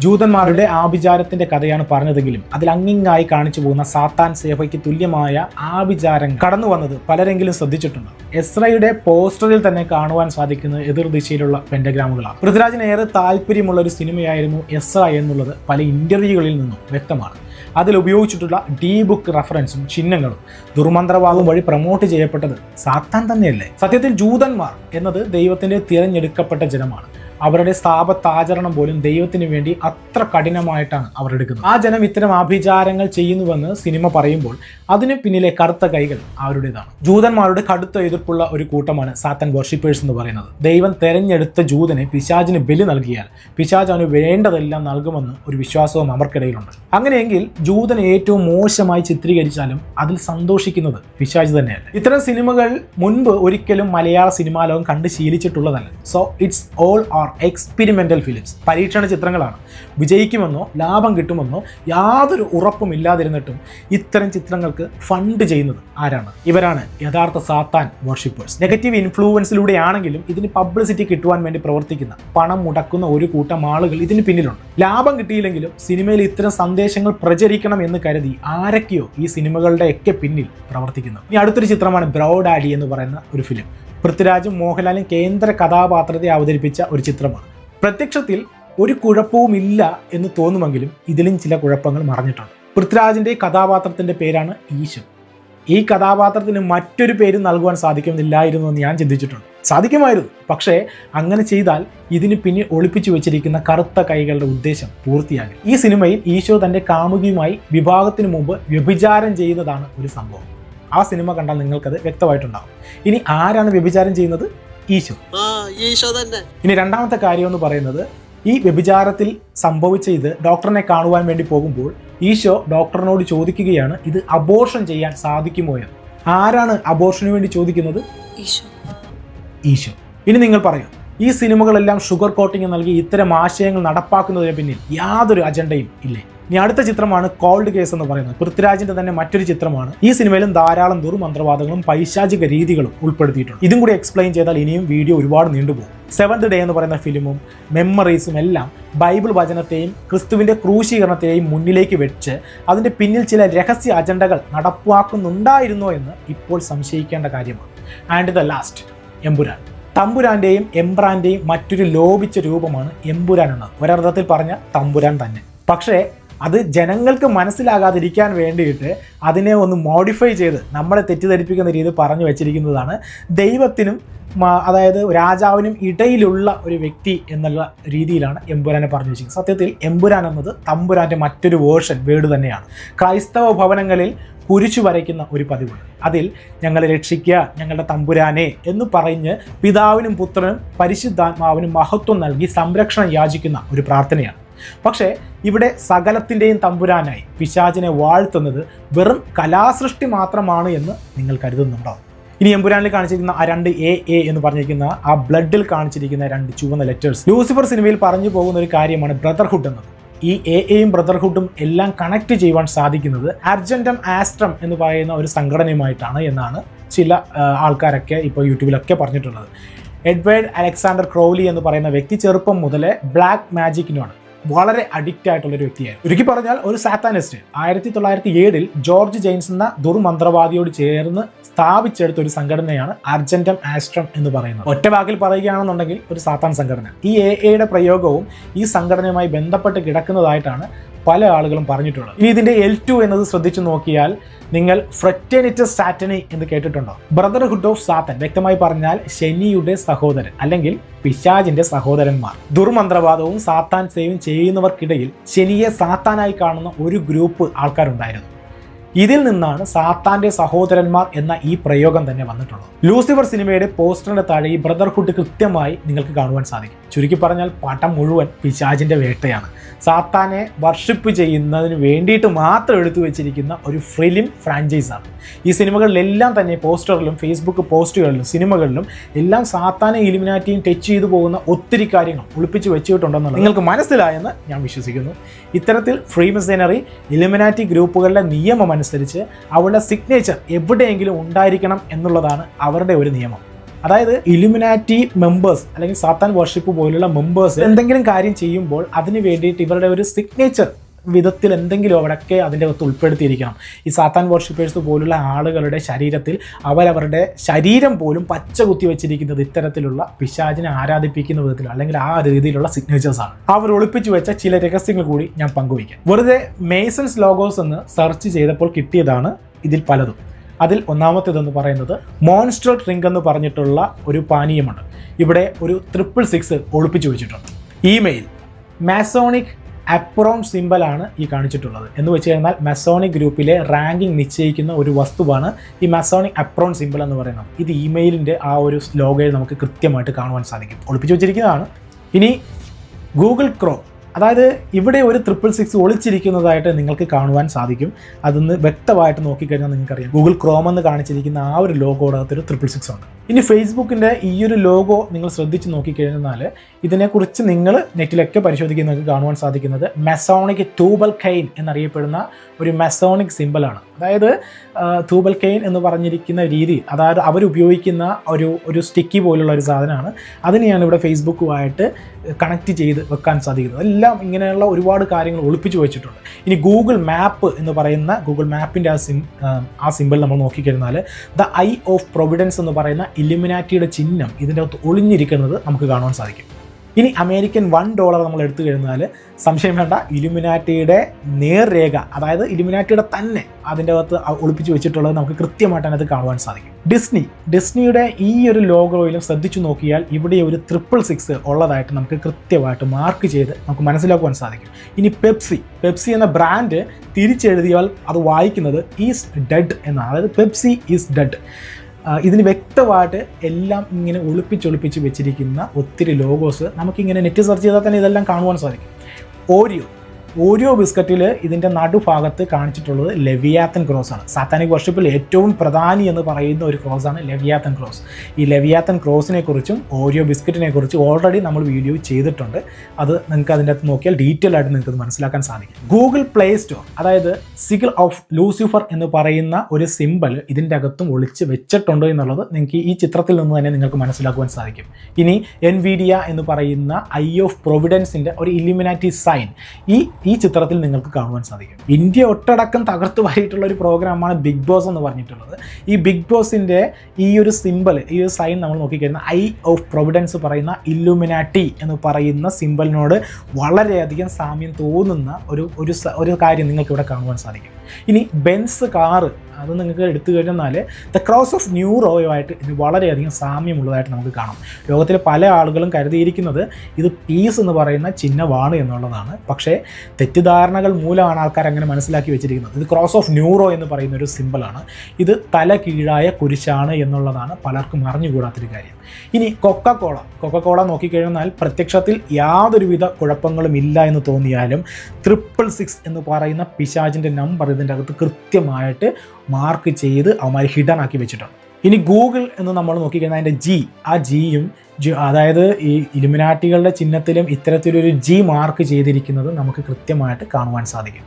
ജൂതന്മാരുടെ ആഭിചാരത്തിന്റെ കഥയാണ് പറഞ്ഞതെങ്കിലും അതിൽ അങ്ങിങ്ങായി കാണിച്ചു പോകുന്ന സാത്താൻ സേവയ്ക്ക് തുല്യമായ ആഭിചാരം കടന്നു വന്നത് പലരെങ്കിലും ശ്രദ്ധിച്ചിട്ടുണ്ട്. എസ്രയുടെ പോസ്റ്ററിൽ തന്നെ കാണുവാൻ സാധിക്കുന്നത് എതിർ ദിശയിലുള്ള പെൻഡഗ്രാമുകളാണ് പൃഥ്വിരാജിന് ഏറെ താല്പര്യമുള്ള ഒരു സിനിമയായിരുന്നു എസ്ര എന്നുള്ളത് പല ഇന്റർവ്യൂകളിൽ നിന്നും വ്യക്തമാണ്. അതിൽ ഉപയോഗിച്ചിട്ടുള്ള ഡി ബുക്ക് റെഫറൻസും ചിഹ്നങ്ങളും ദുർമന്ത്രവാദം വഴി പ്രൊമോട്ട് ചെയ്യപ്പെട്ടത് സാത്താൻ തന്നെയല്ലേ? സത്യത്തിൽ ജൂതന്മാർ എന്നത് ദൈവത്തിന്റെ തിരഞ്ഞെടുക്കപ്പെട്ട ജനമാണ്. അവരുടെ സ്ഥാപത്താചരണം പോലും ദൈവത്തിന് വേണ്ടി അത്ര കഠിനമായിട്ടാണ് അവർ എടുക്കുന്നത് ആ ജനം ഇത്തരം ആഭിചാരങ്ങൾ ചെയ്യുന്നുവെന്ന് സിനിമ പറയുമ്പോൾ അതിന് പിന്നിലെ കറുത്ത കൈകൾ അവരുടേതാണ് ജൂതന്മാരുടെ കടുത്ത എതിർപ്പുള്ള ഒരു കൂട്ടമാണ് സാത്തൻ വർഷിപ്പേഴ്സ് എന്ന് പറയുന്നത്. ദൈവം തെരഞ്ഞെടുത്ത ജൂതനെ പിശാജിന് ബലി നൽകിയാൽ പിശാജ് അവന് വേണ്ടതെല്ലാം നൽകുമെന്ന് ഒരു വിശ്വാസവും അവർക്കിടയിലുണ്ട്. അങ്ങനെയെങ്കിൽ ജൂതനെ ഏറ്റവും മോശമായി ചിത്രീകരിച്ചാലും അതിൽ സന്തോഷിക്കുന്നത് പിശാജ് തന്നെയല്ല. ഇത്തരം സിനിമകൾ മുൻപ് ഒരിക്കലും മലയാള സിനിമാ ലോകം കണ്ട് ശീലിച്ചിട്ടുള്ളതല്ല. So it's all are experimental films പരീക്ഷണ ചിത്രങ്ങളാണ്. വിജയിക്കുമെന്നോ ലാഭം കിട്ടുമെന്നോ യാതൊരു ഉറപ്പും ഇല്ലാതിരുന്നിട്ടും ഇത്തരം ചിത്രങ്ങൾക്ക് ഫണ്ട് ചെയ്യുന്നത് ആരാണ്? ഇവരാണ് യഥാർത്ഥ സാത്താൻ വർഷിപ്പേഴ്സ് നെഗറ്റീവ് ഇൻഫ്ലുവൻസിലൂടെയാണെങ്കിലും ഇതിന് പബ്ലിസിറ്റി കിട്ടുവാൻ വേണ്ടി പ്രവർത്തിക്കുന്ന പണം മുടക്കുന്ന ഒരു കൂട്ടം ആളുകൾ ഇതിന് പിന്നിലുണ്ട്. ലാഭം കിട്ടിയില്ലെങ്കിലും സിനിമയിൽ ഇത്തരം സന്ദേശങ്ങൾ പ്രചരിക്കണം എന്ന് കരുതി ആരൊക്കെയോ ഈ സിനിമകളുടെ ഒക്കെ പിന്നിൽ പ്രവർത്തിക്കുന്നു. ഇനി അടുത്തൊരു ചിത്രമാണ് ബ്രൗഡ് ആഡി എന്ന് പറയുന്ന ഒരു ഫിലിം പൃഥ്വിരാജും മോഹൻലാലും കേന്ദ്ര കഥാപാത്രത്തെ അവതരിപ്പിച്ച ഒരു ചിത്രമാണ്. പ്രത്യക്ഷത്തിൽ ഒരു കുഴപ്പവുമില്ല എന്ന് തോന്നുമെങ്കിലും ഇതിലും ചില കുഴപ്പങ്ങൾ മറഞ്ഞിട്ടുണ്ട്. പൃഥ്വിരാജിന്റെ കഥാപാത്രത്തിന്റെ പേരാണ് ഈശോ ഈ കഥാപാത്രത്തിന് മറ്റൊരു പേര് നൽകുവാൻ സാധിക്കുന്നില്ലായിരുന്നു എന്ന് ഞാൻ ചിന്തിച്ചിട്ടുണ്ട്. സാധിക്കുമായിരുന്നു. പക്ഷേ അങ്ങനെ ചെയ്താൽ ഇതിന് പിന്നെ ഒളിപ്പിച്ചു വെച്ചിരിക്കുന്ന കറുത്ത കൈകളുടെ ഉദ്ദേശം പൂർത്തിയാകും ഈ സിനിമയിൽ ഈശോ തന്റെ കാമുകിയുമായി വിഭാഗത്തിന് മുമ്പ് വ്യഭിചാരം ചെയ്യുന്നതാണ് ഒരു സംഭവം. ആ സിനിമ കണ്ടാൽ നിങ്ങൾക്കത് വ്യക്തമായിട്ടുണ്ടാകും. ഇനി ആരാണ് വ്യഭിചാരം ചെയ്യുന്നത്? ഈശോ. ഈശോ തന്നെ. ഇനി രണ്ടാമത്തെ കാര്യം എന്ന് പറയുന്നത് ഈ വ്യഭിചാരത്തിൽ സംഭവിച്ച ഇത് ഡോക്ടറിനെ കാണുവാൻ വേണ്ടി പോകുമ്പോൾ ഈശോ ഡോക്ടറിനോട് ചോദിക്കുകയാണ് ഇത് അബോർഷൻ ചെയ്യാൻ സാധിക്കുമോ എന്ന്? ആരാണ് അബോർഷന് വേണ്ടി ചോദിക്കുന്നത്? ഈശോ. ഈശോ. ഇനി നിങ്ങൾ പറയൂ ഈ സിനിമകളെല്ലാം ഷുഗർ കോട്ടിംഗ് നൽകി ഇത്തരം ആശയങ്ങൾ നടപ്പാക്കുന്നതിന് പിന്നിൽ യാതൊരു അജണ്ടയും ഇല്ലേ? ഇനി അടുത്ത ചിത്രമാണ് കോൾഡ് കേസ് എന്ന് പറയുന്നത്. പൃഥ്വിരാജിന്റെ തന്നെ മറ്റൊരു ചിത്രമാണ്. ഈ സിനിമയിലും ധാരാളം ദുർമന്ത്രവാദങ്ങളും പൈശാചിക രീതികളും ഉൾപ്പെടുത്തിയിട്ടുണ്ട്. ഇതും കൂടി എക്സ്പ്ലെയിൻ ചെയ്താൽ ഇനിയും വീഡിയോ ഒരുപാട് നീണ്ടുപോകും. സെവന്ത് ഡേ എന്ന് പറയുന്ന ഫിലിമും മെമ്മറീസും എല്ലാം ബൈബിൾ വചനത്തെയും ക്രിസ്തുവിന്റെ ക്രൂശീകരണത്തെയും മുന്നിലേക്ക് വെച്ച് അതിന്റെ പിന്നിൽ ചില രഹസ്യ അജണ്ടകൾ നടപ്പാക്കുന്നുണ്ടായിരുന്നോ എന്ന് ഇപ്പോൾ സംശയിക്കേണ്ട കാര്യമാണ്. And the last Empuraan. തമ്പുരാന്റെയും എംബ്രാന്റെയും മറ്റൊരു ലോപിച്ച രൂപമാണ് എമ്പുരാൻ എന്നത്. ഒരർത്ഥത്തിൽ പറഞ്ഞ തമ്പുരാൻ തന്നെ. പക്ഷേ അത് ജനങ്ങൾക്ക് മനസ്സിലാകാതിരിക്കാൻ വേണ്ടിയിട്ട് അതിനെ ഒന്ന് മോഡിഫൈ ചെയ്ത് നമ്മളെ തെറ്റിദ്ധരിപ്പിക്കുന്ന രീതി പറഞ്ഞു വെച്ചിരിക്കുന്നതാണ്. ദൈവത്തിനും അതായത് രാജാവിനും ഇടയിലുള്ള ഒരു വ്യക്തി എന്നുള്ള രീതിയിലാണ് എമ്പുരാനെ പറഞ്ഞു വെച്ചിരിക്കുന്നത്. സത്യത്തിൽ എമ്പുരാൻ എന്നത് തമ്പുരാന്റെ മറ്റൊരു വേർഷൻ വേർഡ് തന്നെയാണ്. ക്രൈസ്തവ ഭവനങ്ങളിൽ കുരിശു വരയ്ക്കുന്ന ഒരു പതിവുണ്ട്. അതിൽ ഞങ്ങളെ രക്ഷിക്കുക ഞങ്ങളുടെ തമ്പുരാനെ എന്ന് പറഞ്ഞ് പിതാവിനും പുത്രനും പരിശുദ്ധാത്മാവിനും മഹത്വം നൽകി സംരക്ഷണം യാചിക്കുന്ന ഒരു പ്രാർത്ഥനയാണ്. പക്ഷേ ഇവിടെ സകലത്തിന്റെയും തമ്പുരാനായി പിശാചിനെ വാഴ്ത്തുന്നത് വെറും കലാസൃഷ്ടി മാത്രമാണ് എന്ന് നിങ്ങൾ കരുതുന്നുണ്ടോ? ഇനി എമ്പുരാനിൽ കാണിച്ചിരിക്കുന്ന ആ രണ്ട് എ എ എന്ന് പറഞ്ഞിരിക്കുന്ന ആ ബ്ലഡിൽ കാണിച്ചിരിക്കുന്ന രണ്ട് ചുവന്ന ലെറ്റേഴ്സ് ലൂസിഫർ സിനിമയിൽ പറഞ്ഞു പോകുന്ന ഒരു കാര്യമാണ് ബ്രദർഹുഡ് എന്നത്. ഈ എ എയും ബ്രദർഹുഡും എല്ലാം കണക്ട് ചെയ്യുവാൻ സാധിക്കുന്നത് അർജന്റം ആസ്ട്രം എന്ന് പറയുന്ന ഒരു സംഘടനയുമായിട്ടാണ് എന്നാണ് ചില ആൾക്കാരൊക്കെ ഇപ്പോൾ യൂട്യൂബിലൊക്കെ പറഞ്ഞിട്ടുള്ളത്. എഡ്വേർഡ് അലക്സാണ്ടർ ക്രോലി എന്ന് പറയുന്ന വ്യക്തി ചെറുപ്പം മുതലേ ബ്ലാക്ക് മാജിക്കിനോട് വളരെ അഡിക്റ്റ് ആയിട്ടുള്ള ഒരു വ്യക്തിയായിരുന്നു. ഒരുക്കി പറഞ്ഞാൽ ഒരു സാത്താനിസ്റ്റ് ആയിരത്തി തൊള്ളായിരത്തി ഏഴിൽ ജോർജ് ജെയിൻസ് എന്ന ദുർമന്ത്രവാദിയോട് ചേർന്ന് സ്ഥാപിച്ചെടുത്ത ഒരു സംഘടനയാണ് അർജന്റം ആസ്ട്രം എന്ന് പറയുന്നത്. ഒറ്റ വാക്കിൽ പറയുകയാണെന്നുണ്ടെങ്കിൽ ഒരു സാത്താൻ സംഘടന. ഈ എ എയുടെ പ്രയോഗവും ഈ സംഘടനയുമായി ബന്ധപ്പെട്ട് കിടക്കുന്നതായിട്ടാണ് പല ആളുകളും പറഞ്ഞിട്ടുണ്ട്. ഇനി ഇതിന്റെ എൽ ടു എന്നത് ശ്രദ്ധിച്ചു നോക്കിയാൽ നിങ്ങൾ ഫ്രറ്റേണിറ്റസ് സാറ്റനി എന്ന് കേട്ടിട്ടുണ്ടോ? ബ്രദർഹുഡ് ഓഫ് സാത്തൻ വ്യക്തമായി പറഞ്ഞാൽ ശനിയുടെ സഹോദരൻ അല്ലെങ്കിൽ പിശാജിന്റെ സഹോദരന്മാർ. ദുർമന്ത്രവാദവും സാത്താൻ സേവയും ചെയ്യുന്നവർക്കിടയിൽ ശനിയെ സാത്താനായി കാണുന്ന ഒരു ഗ്രൂപ്പ് ആൾക്കാരുണ്ടായിരുന്നു. ഇതിൽ നിന്നാണ് സാത്താന്റെ സഹോദരന്മാർ എന്ന ഈ പ്രയോഗം തന്നെ വന്നിട്ടുള്ളത്. ലൂസിഫർ സിനിമയുടെ പോസ്റ്ററിന്റെ താഴെ ഈ ബ്രദർഹുഡ് കൃത്യമായി നിങ്ങൾക്ക് കാണുവാൻ സാധിക്കും. ചുരുക്കി പറഞ്ഞാൽ പടം മുഴുവൻ പിശാജിന്റെ വേട്ടയാണ്. സാത്താനെ വർഷിപ്പ് ചെയ്യുന്നതിന് വേണ്ടിയിട്ട് മാത്രം എടുത്തു വെച്ചിരിക്കുന്ന ഒരു ഫിലിം ഫ്രാഞ്ചൈസാണ്. ഈ സിനിമകളിലെല്ലാം തന്നെ പോസ്റ്ററിലും ഫേസ്ബുക്ക് പോസ്റ്റുകളിലും സിനിമകളിലും എല്ലാം സാത്താനെ ഇലിമിനാറ്റിയും ടച്ച് ചെയ്തു പോകുന്ന ഒത്തിരി കാര്യങ്ങൾ ഒളിപ്പിച്ച് വെച്ചിട്ടുണ്ടെന്നുള്ളത് നിങ്ങൾക്ക് മനസ്സിലായെന്ന് ഞാൻ വിശ്വസിക്കുന്നു. ഇത്തരത്തിൽ ഫ്രീ മെസേനറി ഇലിമിനാറ്റി ഗ്രൂപ്പുകളുടെ നിയമം അനുസരിച്ച് അവരുടെ സിഗ്നേച്ചർ എവിടെയെങ്കിലും ഉണ്ടായിരിക്കണം എന്നുള്ളതാണ് അവരുടെ ഒരു നിയമം. അതായത് ഇലുമിനാറ്റി മെമ്പേഴ്സ് അല്ലെങ്കിൽ സാത്താൻ വർഷിപ്പ് പോലുള്ള മെമ്പേഴ്സ് എന്തെങ്കിലും കാര്യം ചെയ്യുമ്പോൾ അതിന് വേണ്ടിയിട്ട് ഇവരുടെ ഒരു സിഗ്നേച്ചർ വിധത്തിൽ എന്തെങ്കിലും അവിടെയൊക്കെ അതിന്റെ അകത്ത് ഉൾപ്പെടുത്തിയിരിക്കണം. ഈ സാത്താൻ വർഷിപ്പേഴ്സ് പോലുള്ള ആളുകളുടെ ശരീരത്തിൽ അവരവരുടെ ശരീരം പോലും പച്ച കുത്തി വെച്ചിരിക്കുന്നത് ഇത്തരത്തിലുള്ള പിശാചിനെ ആരാധിപ്പിക്കുന്ന വിധത്തിൽ അല്ലെങ്കിൽ ആ രീതിയിലുള്ള സിഗ്നേച്ചേഴ്സാണ് അവർ ഒളിപ്പിച്ചു വെച്ച ചില രഹസ്യങ്ങൾ കൂടി ഞാൻ പങ്കുവയ്ക്കാം. വെറുതെ മേസൺസ് ലോഗോസ് എന്ന് സെർച്ച് ചെയ്തപ്പോൾ കിട്ടിയതാണ് ഇതിൽ പലതും. അതിൽ ഒന്നാമത്തേതെന്ന് പറയുന്നത് മോൺസ്റ്റർ ഡ്രിങ്ക് എന്ന് പറഞ്ഞിട്ടുള്ള ഒരു പാനീയമാണ്. ഇവിടെ ഒരു ട്രിപ്പിൾ സിക്സ് ഒളിപ്പിച്ചു വെച്ചിട്ടുണ്ട്. ഇമെയിൽ മാസോണിക് അപ്രോൺ സിമ്പലാണ് ഈ കാണിച്ചിട്ടുള്ളത്. എന്ന് വെച്ച് കഴിഞ്ഞാൽ മെസോണിക് ഗ്രൂപ്പിലെ റാങ്കിങ് നിശ്ചയിക്കുന്ന ഒരു വസ്തുവാണ് ഈ മെസോണിക് അപ്രോൺ സിമ്പിൾ എന്ന് പറയുന്നത്. ഇത് ഇമെയിലിന്റെ ആ ഒരു ലോഗയിൽ നമുക്ക് കൃത്യമായിട്ട് കാണുവാൻ സാധിക്കും. ഒളിപ്പിച്ചു വെച്ചിരിക്കുന്നതാണ്. ഇനി ഗൂഗിൾ ക്രോം അതായത് ഇവിടെ ഒരു ട്രിപ്പിൾ സിക്സ് ഒളിച്ചിരിക്കുന്നതായിട്ട് നിങ്ങൾക്ക് കാണുവാൻ സാധിക്കും. അതൊന്ന് വ്യക്തമായിട്ട് നോക്കിക്കഴിഞ്ഞാൽ നിങ്ങൾക്കറിയാം. ഗൂഗിൾ ക്രോം എന്ന് കാണിച്ചിരിക്കുന്ന ആ ഒരു ലോഗോടകത്തൊരു ട്രിപ്പിൾ സിക്സ് ഉണ്ട്. ഇനി ഫേസ്ബുക്കിന്റെ ഈ ഒരു ലോഗോ നിങ്ങൾ ശ്രദ്ധിച്ച് നോക്കിക്കഴിഞ്ഞാൽ ഇതിനെക്കുറിച്ച് നിങ്ങൾ നെറ്റിലൊക്കെ പരിശോധിക്കുന്ന കാണുവാൻ സാധിക്കുന്നത് മെസോണിക് തൂബൽ കെയിൻ എന്നറിയപ്പെടുന്ന ഒരു മെസോണിക് സിമ്പിളാണ് അതായത് തൂബൽ കെയിൻ എന്ന് പറഞ്ഞിരിക്കുന്ന രീതി അതായത് അവരുപയോഗിക്കുന്ന ഒരു ഒരു സ്റ്റിക്കി പോലുള്ള ഒരു സാധനമാണ്. അതിനെയാണ് ഇവിടെ ഫേസ്ബുക്കുമായിട്ട് കണക്ട് ചെയ്ത് വെക്കാൻ സാധിക്കുന്നത്. എല്ലാം ഇങ്ങനെയുള്ള ഒരുപാട് കാര്യങ്ങൾ ഒളിപ്പിച്ചു വെച്ചിട്ടുണ്ട്. ഇനി ഗൂഗിൾ മാപ്പ് എന്ന് പറയുന്ന ഗൂഗിൾ മാപ്പിന്റെ ആ സിം ആ സിമ്പിൾ നമ്മൾ നോക്കിക്കഴിഞ്ഞാൽ ദ ഐ ഓഫ് പ്രൊവിഡൻസ് എന്ന് പറയുന്ന ഇലുമിനാറ്റിയുടെ ചിഹ്നം ഇതിന്റെ അകത്ത് ഒളിഞ്ഞിരിക്കുന്നത് നമുക്ക് കാണുവാൻ സാധിക്കും. ഇനി അമേരിക്കൻ വൺ ഡോളർ നമ്മൾ എടുത്തു കഴിഞ്ഞാൽ സംശയം വേണ്ട ഇലുമിനാറ്റിയുടെ നേർരേഖ അതായത് ഇലുമിനാറ്റിയുടെ തന്നെ അതിന്റെ അകത്ത് ഒളിപ്പിച്ച് വെച്ചിട്ടുള്ളത് നമുക്ക് കൃത്യമായിട്ട് അതിനകത്ത് കാണുവാൻ സാധിക്കും. ഡിസ്നി ഡിസ്നിയുടെ ഈ ഒരു ലോഗോയിലും ശ്രദ്ധിച്ചു നോക്കിയാൽ ഇവിടെ ഒരു ട്രിപ്പിൾ സിക്സ് ഉള്ളതായിട്ട് നമുക്ക് കൃത്യമായിട്ട് മാർക്ക് ചെയ്ത് നമുക്ക് മനസ്സിലാക്കുവാൻ സാധിക്കും. ഇനി പെപ്സി പെപ്സി എന്ന ബ്രാൻഡ് തിരിച്ചെഴുതിയാൽ അത് വായിക്കുന്നത് ഈസ് ഡെഡ് എന്നാണ്. അതായത് പെപ്സി ഈസ് ഡെഡ് ഇതിന് വ്യക്തമായിട്ട് എല്ലാം ഇങ്ങനെ ഒളിപ്പിച്ചൊളിപ്പിച്ച് വെച്ചിരിക്കുന്ന ഒത്തിരി ലോഗോസ് നമുക്കിങ്ങനെ നെറ്റ് സെർച്ച് ചെയ്താൽ തന്നെ ഇതെല്ലാം കാണുവാൻ സാധിക്കും. ഓരിയോ ഓരോ ബിസ്ക്കറ്റിൽ ഇതിന്റെ നടുഭാഗത്ത് കാണിച്ചിട്ടുള്ളത് ലെവിയാത്തൻ ക്രോസ് ആണ്. സാത്താനിക് വർഷിപ്പിൽ ഏറ്റവും പ്രധാനി എന്ന് പറയുന്ന ഒരു ക്രോസ് ആണ് ലെവിയാത്തൻ ക്രോസ്. ഈ ലെവിയാത്തൻ ക്രോസിനെ കുറിച്ചും ഓരോ ബിസ്ക്കറ്റിനെ കുറിച്ചും ഓൾറെഡി നമ്മൾ വീഡിയോ ചെയ്തിട്ടുണ്ട്. അത് നിങ്ങൾക്ക് അതിന്റെ അകത്ത് നോക്കിയാൽ ഡീറ്റെയിൽ ആയിട്ട് നിങ്ങൾക്ക് മനസ്സിലാക്കാൻ സാധിക്കും. ഗൂഗിൾ പ്ലേ സ്റ്റോർ അതായത് സിഗിൾ ഓഫ് ലൂസിഫർ എന്ന് പറയുന്ന ഒരു സിമ്പൽ ഇതിന്റെ അകത്തും ഒളിച്ച് വെച്ചിട്ടുണ്ട് എന്നുള്ളത് നിങ്ങൾക്ക് ഈ ചിത്രത്തിൽ നിന്ന് തന്നെ നിങ്ങൾക്ക് മനസ്സിലാക്കുവാൻ സാധിക്കും. ഇനി എൻവിഡിയ എന്ന് പറയുന്ന ഐ ഓഫ് പ്രൊവിഡൻസിന്റെ ഒരു ഇലിമിനാറ്റി സൈൻ ഈ ഈ ചിത്രത്തിൽ നിങ്ങൾക്ക് കാണുവാൻ സാധിക്കും. ഇന്ത്യ ഒട്ടടക്കം തകർത്തു വാരിയിട്ടുള്ള ഒരു പ്രോഗ്രാമാണ് ബിഗ് ബോസ് എന്ന് പറഞ്ഞിട്ടുള്ളത്. ഈ ബിഗ് ബോസിന്റെ ഈ ഒരു സിമ്പിൾ ഈ ഒരു സൈൻ നമ്മൾ നോക്കിക്കഴിഞ്ഞാൽ ഐ ഓഫ് പ്രൊവിഡൻസ് പറയുന്ന ഇല്ലുമിനാറ്റി എന്ന് പറയുന്ന സിമ്പിളിനോട് വളരെയധികം സാമ്യം തോന്നുന്ന ഒരു ഒരു ഒരു കാര്യം നിങ്ങൾക്ക് ഇവിടെ കാണുവാൻ സാധിക്കും. ഇനി ബെൻസ് കാറ് അത് നിങ്ങൾക്ക് എടുത്തു കഴിഞ്ഞാൽ ദ ക്രോസ് ഓഫ് ന്യൂറോയുമായിട്ട് ഇത് വളരെയധികം സാമ്യമുള്ളതായിട്ട് നമുക്ക് കാണാം. ലോകത്തിലെ പല ആളുകളും കരുതിയിരിക്കുന്നത് ഇത് പീസ് എന്ന് പറയുന്ന ചിഹ്നമാണ് എന്നുള്ളതാണ്. പക്ഷേ തെറ്റിദ്ധാരണകൾ മൂലമാണ് ആൾക്കാർ അങ്ങനെ മനസ്സിലാക്കി വെച്ചിരിക്കുന്നത്. ഇത് ക്രോസ് ഓഫ് ന്യൂറോ എന്ന് പറയുന്ന ഒരു സിമ്പിളാണ് ഇത് തല കീഴായ കുരിശാണ് എന്നുള്ളതാണ് പലർക്കും അറിഞ്ഞുകൂടാത്തൊരു കാര്യം. ഇനി കൊക്കക്കോള. കൊക്കക്കോള നോക്കിക്കഴിഞ്ഞാൽ പ്രത്യക്ഷത്തിൽ യാതൊരുവിധ കുഴപ്പങ്ങളും ഇല്ല എന്ന് തോന്നിയാലും ട്രിപ്പിൾ സിക്സ് എന്ന് പറയുന്ന പിശാജിന്റെ നമ്പർ ഇതിന്റെ അകത്ത് കൃത്യമായിട്ട് മാർക്ക് ചെയ്ത് അവന്മാർ ഹിഡൻ ആക്കി വെച്ചിട്ടുണ്ട്. ഇനി ഗൂഗിൾ എന്ന് നമ്മൾ നോക്കിക്കഴിഞ്ഞാൽ അതിന്റെ ജി ആ ജിയും അതായത് ഈ ഇലുമിനാറ്റികളുടെ ചിഹ്നത്തിലും ഇത്തരത്തിലൊരു ജി മാർക്ക് ചെയ്തിരിക്കുന്നത് നമുക്ക് കൃത്യമായിട്ട് കാണുവാൻ സാധിക്കും.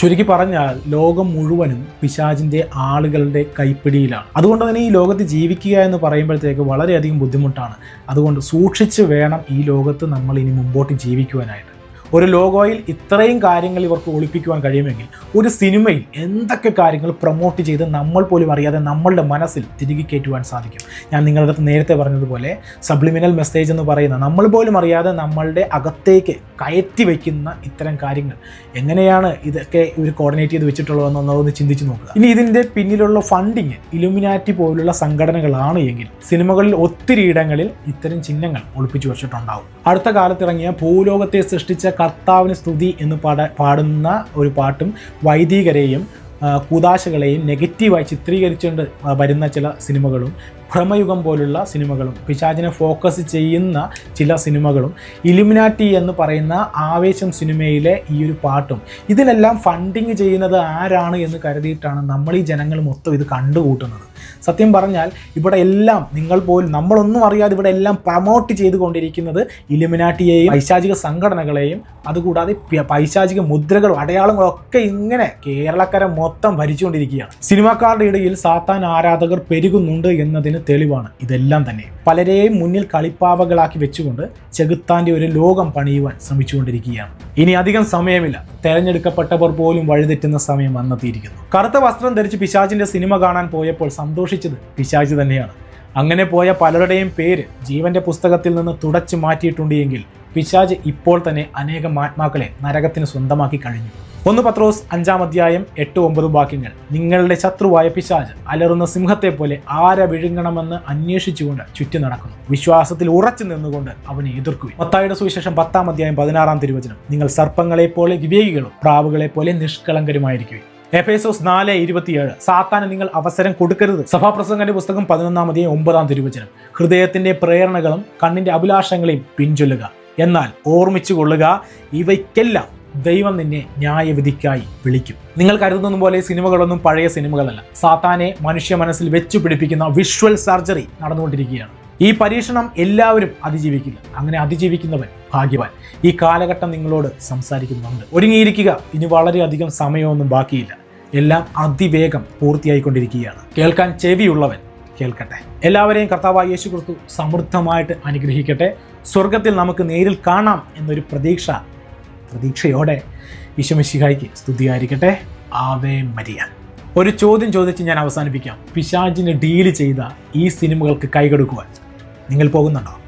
ചുരുക്കി പറഞ്ഞാൽ ലോകം മുഴുവനും പിശാചിന്റെ ആളുകളുടെ കൈപ്പിടിയിലാണ്. അതുകൊണ്ട് തന്നെ ഈ ലോകത്ത് ജീവിക്കുക എന്ന് പറയുമ്പോഴത്തേക്ക് വളരെയധികം ബുദ്ധിമുട്ടാണ്. അതുകൊണ്ട് സൂക്ഷിച്ച് വേണം ഈ ലോകത്ത് നമ്മൾ ഇനി മുമ്പോട്ട് ജീവിക്കുവാനായിട്ട്. ഒരു ലോഗോയിൽ ഇത്രയും കാര്യങ്ങൾ ഇവർക്ക് ഒളിപ്പിക്കുവാൻ കഴിയുമെങ്കിൽ ഒരു സിനിമയിൽ എന്തൊക്കെ കാര്യങ്ങൾ പ്രൊമോട്ട് ചെയ്ത് നമ്മൾ പോലും അറിയാതെ നമ്മളുടെ മനസ്സിൽ തിരികെ കയറ്റുവാൻ സാധിക്കും. ഞാൻ നിങ്ങളുടെ അടുത്ത് നേരത്തെ പറഞ്ഞതുപോലെ സബ്ലിമിനൽ മെസ്സേജ് എന്ന് പറയുന്ന നമ്മൾ പോലും അറിയാതെ നമ്മളുടെ അകത്തേക്ക് കയറ്റി വയ്ക്കുന്ന ഇത്തരം കാര്യങ്ങൾ. എങ്ങനെയാണ് ഇതൊക്കെ ഇവർ കോർഡിനേറ്റ് ചെയ്ത് വെച്ചിട്ടുള്ളതെന്നുള്ളതൊന്ന് ചിന്തിച്ച് നോക്കുക. ഇനി ഇതിന്റെ പിന്നിലുള്ള ഫണ്ടിങ് ഇലുമിനാറ്റി പോലുള്ള സംഘടനകളാണ് എങ്കിൽ സിനിമകളിൽ ഒത്തിരി ഇടങ്ങളിൽ ഇത്തരം ചിഹ്നങ്ങൾ ഒളിപ്പിച്ചു വെച്ചിട്ടുണ്ടാവും. അടുത്ത കാലത്തിറങ്ങിയ ഭൂലോകത്തെ സൃഷ്ടിച്ച കർത്താവിന് സ്തുതി എന്ന് പാട പാടുന്ന ഒരു പാട്ടും വൈദികരെയും കൂതാശകളെയും നെഗറ്റീവായി ചിത്രീകരിച്ചുകൊണ്ട് വരുന്ന ചില സിനിമകളും ഭ്രമയുഗം പോലുള്ള സിനിമകളും പിശാചിനെ ഫോക്കസ് ചെയ്യുന്ന ചില സിനിമകളും ഇലുമിനാറ്റി എന്ന് പറയുന്ന ആവേശം സിനിമയിലെ ഈ ഒരു പാട്ടും ഇതിനെല്ലാം ഫണ്ടിങ് ചെയ്യുന്നത് ആരാണ് എന്ന് കരുതിയിട്ടാണ് നമ്മൾ ഈ ജനങ്ങൾ മൊത്തം ഇത് കണ്ടുകൂട്ടുന്നത്. സത്യം പറഞ്ഞാൽ ഇവിടെ എല്ലാം നിങ്ങൾ പോലും നമ്മളൊന്നും അറിയാതെ ഇവിടെ എല്ലാം പ്രമോട്ട് ചെയ്തുകൊണ്ടിരിക്കുന്നത് ഇലുമിനാട്ടിയെയും പൈശാചിക സംഘടനകളെയും അതുകൂടാതെ പൈശാചിക മുദ്രകളും അടയാളങ്ങളും ഒക്കെ ഇങ്ങനെ കേരളക്കര മൊത്തം ഭരിച്ചുകൊണ്ടിരിക്കുകയാണ്. സിനിമാക്കാരുടെ ഇടയിൽ സാത്താൻ ആരാധകർ പെരുകുന്നുണ്ട് എന്നതിന് തെളിവാണ്. ഇതെല്ലാം തന്നെ. പലരെയും മുന്നിൽ കളിപ്പാവകളാക്കി വെച്ചുകൊണ്ട് ചെകുത്താന്റെ ഒരു ലോകം പണിയുവാൻ ശ്രമിച്ചുകൊണ്ടിരിക്കുകയാണ്. ഇനി അധികം സമയമില്ല. തെരഞ്ഞെടുക്കപ്പെട്ടവർ പോലും വഴിതെറ്റുന്ന സമയം വന്നെത്തിയിരിക്കുന്നു. കറുത്ത വസ്ത്രം ധരിച്ച് പിശാചിന്റെ സിനിമ കാണാൻ പോയപ്പോൾ സന്തോഷിച്ചത് പിശാചി തന്നെയാണ്. അങ്ങനെ പോയ പലരുടെയും പേര് ജീവന്റെ പുസ്തകത്തിൽ നിന്ന് തുടച്ചു മാറ്റിയിട്ടുണ്ട് എങ്കിൽ പിശാജ് ഇപ്പോൾ തന്നെ അനേകം ആത്മാക്കളെ നരകത്തിന് സ്വന്തമാക്കി കഴിഞ്ഞു. ഒന്ന് പത്രോസ് അഞ്ചാം അധ്യായം എട്ട് ഒമ്പത് വാക്യങ്ങൾ. നിങ്ങളുടെ ശത്രുവായ പിശാജ് അലറുന്ന സിംഹത്തെ പോലെ ആരെ വിഴുങ്ങണമെന്ന് അന്വേഷിച്ചുകൊണ്ട് ചുറ്റി നടക്കുന്നു. വിശ്വാസത്തിൽ ഉറച്ചു നിന്നുകൊണ്ട് അവനെ എതിർക്കുക മത്തായുടെ സുവിശേഷം പത്താം അധ്യായം പതിനാറാം തിരുവചനം. നിങ്ങൾ സർപ്പങ്ങളെ പോലെ വിവേകികളും പ്രാവുകളെ പോലെ നിഷ്കളങ്കരുമായിരിക്കുകയും എഫേസോസ് നാല് ഇരുപത്തിയേഴ്. സാത്താന് നിങ്ങൾ അവസരം കൊടുക്കരുത്. സഭാപ്രസംഗന്റെ പുസ്തകം പതിനൊന്നാം അധ്യായം ഒമ്പതാം തിരുവചനം. ഹൃദയത്തിന്റെ പ്രേരണകളും കണ്ണിന്റെ അഭിലാഷങ്ങളെയും പിൻചൊല്ലുക എന്നാൽ ഓർമ്മിച്ചു കൊള്ളുക ഇവയ്ക്കെല്ലാം ദൈവം നിന്നെ ന്യായവിധിക്കായി വിളിക്കും. നിങ്ങൾ കരുതുന്ന പോലെ സിനിമകളൊന്നും പഴയ സിനിമകളല്ല. സാത്താനെ മനുഷ്യ മനസ്സിൽ വെച്ചു പിടിപ്പിക്കുന്ന വിഷ്വൽ സർജറി നടന്നുകൊണ്ടിരിക്കുകയാണ്. ഈ പരീക്ഷണം എല്ലാവരും അതിജീവിക്കില്ല. അങ്ങനെ അതിജീവിക്കുന്നവൻ ഭാഗ്യവാൻ. ഈ കാലഘട്ടം നിങ്ങളോട് സംസാരിക്കുന്നുണ്ട്. ഒരുങ്ങിയിരിക്കുക. ഇനി വളരെയധികം സമയമൊന്നും ബാക്കിയില്ല. എല്ലാം അതിവേഗം പൂർത്തിയായിക്കൊണ്ടിരിക്കുകയാണ്. കേൾക്കാൻ ചെവിയുള്ളവൻ കേൾക്കട്ടെ. എല്ലാവരെയും കർത്താവായ യേശു ക്രിസ്തു സമൃദ്ധമായിട്ട് അനുഗ്രഹിക്കട്ടെ. സ്വർഗത്തിൽ നമുക്ക് നേരിൽ കാണാം എന്നൊരു പ്രതീക്ഷ പ്രതീക്ഷയോടെ ഈശോമിശിഹായിക്ക് സ്തുതിയായിരിക്കട്ടെ. ആവേ മരിയ. ഒരു ചോദ്യം ചോദിച്ച് ഞാൻ അവസാനിപ്പിക്കാം. പിശാജിന് ഡീൽ ചെയ്ത ഈ സിനിമകൾക്ക് കൈകെടുക്കുവാൻ. നിങ്ങൾ പോകുന്നുണ്ടോ?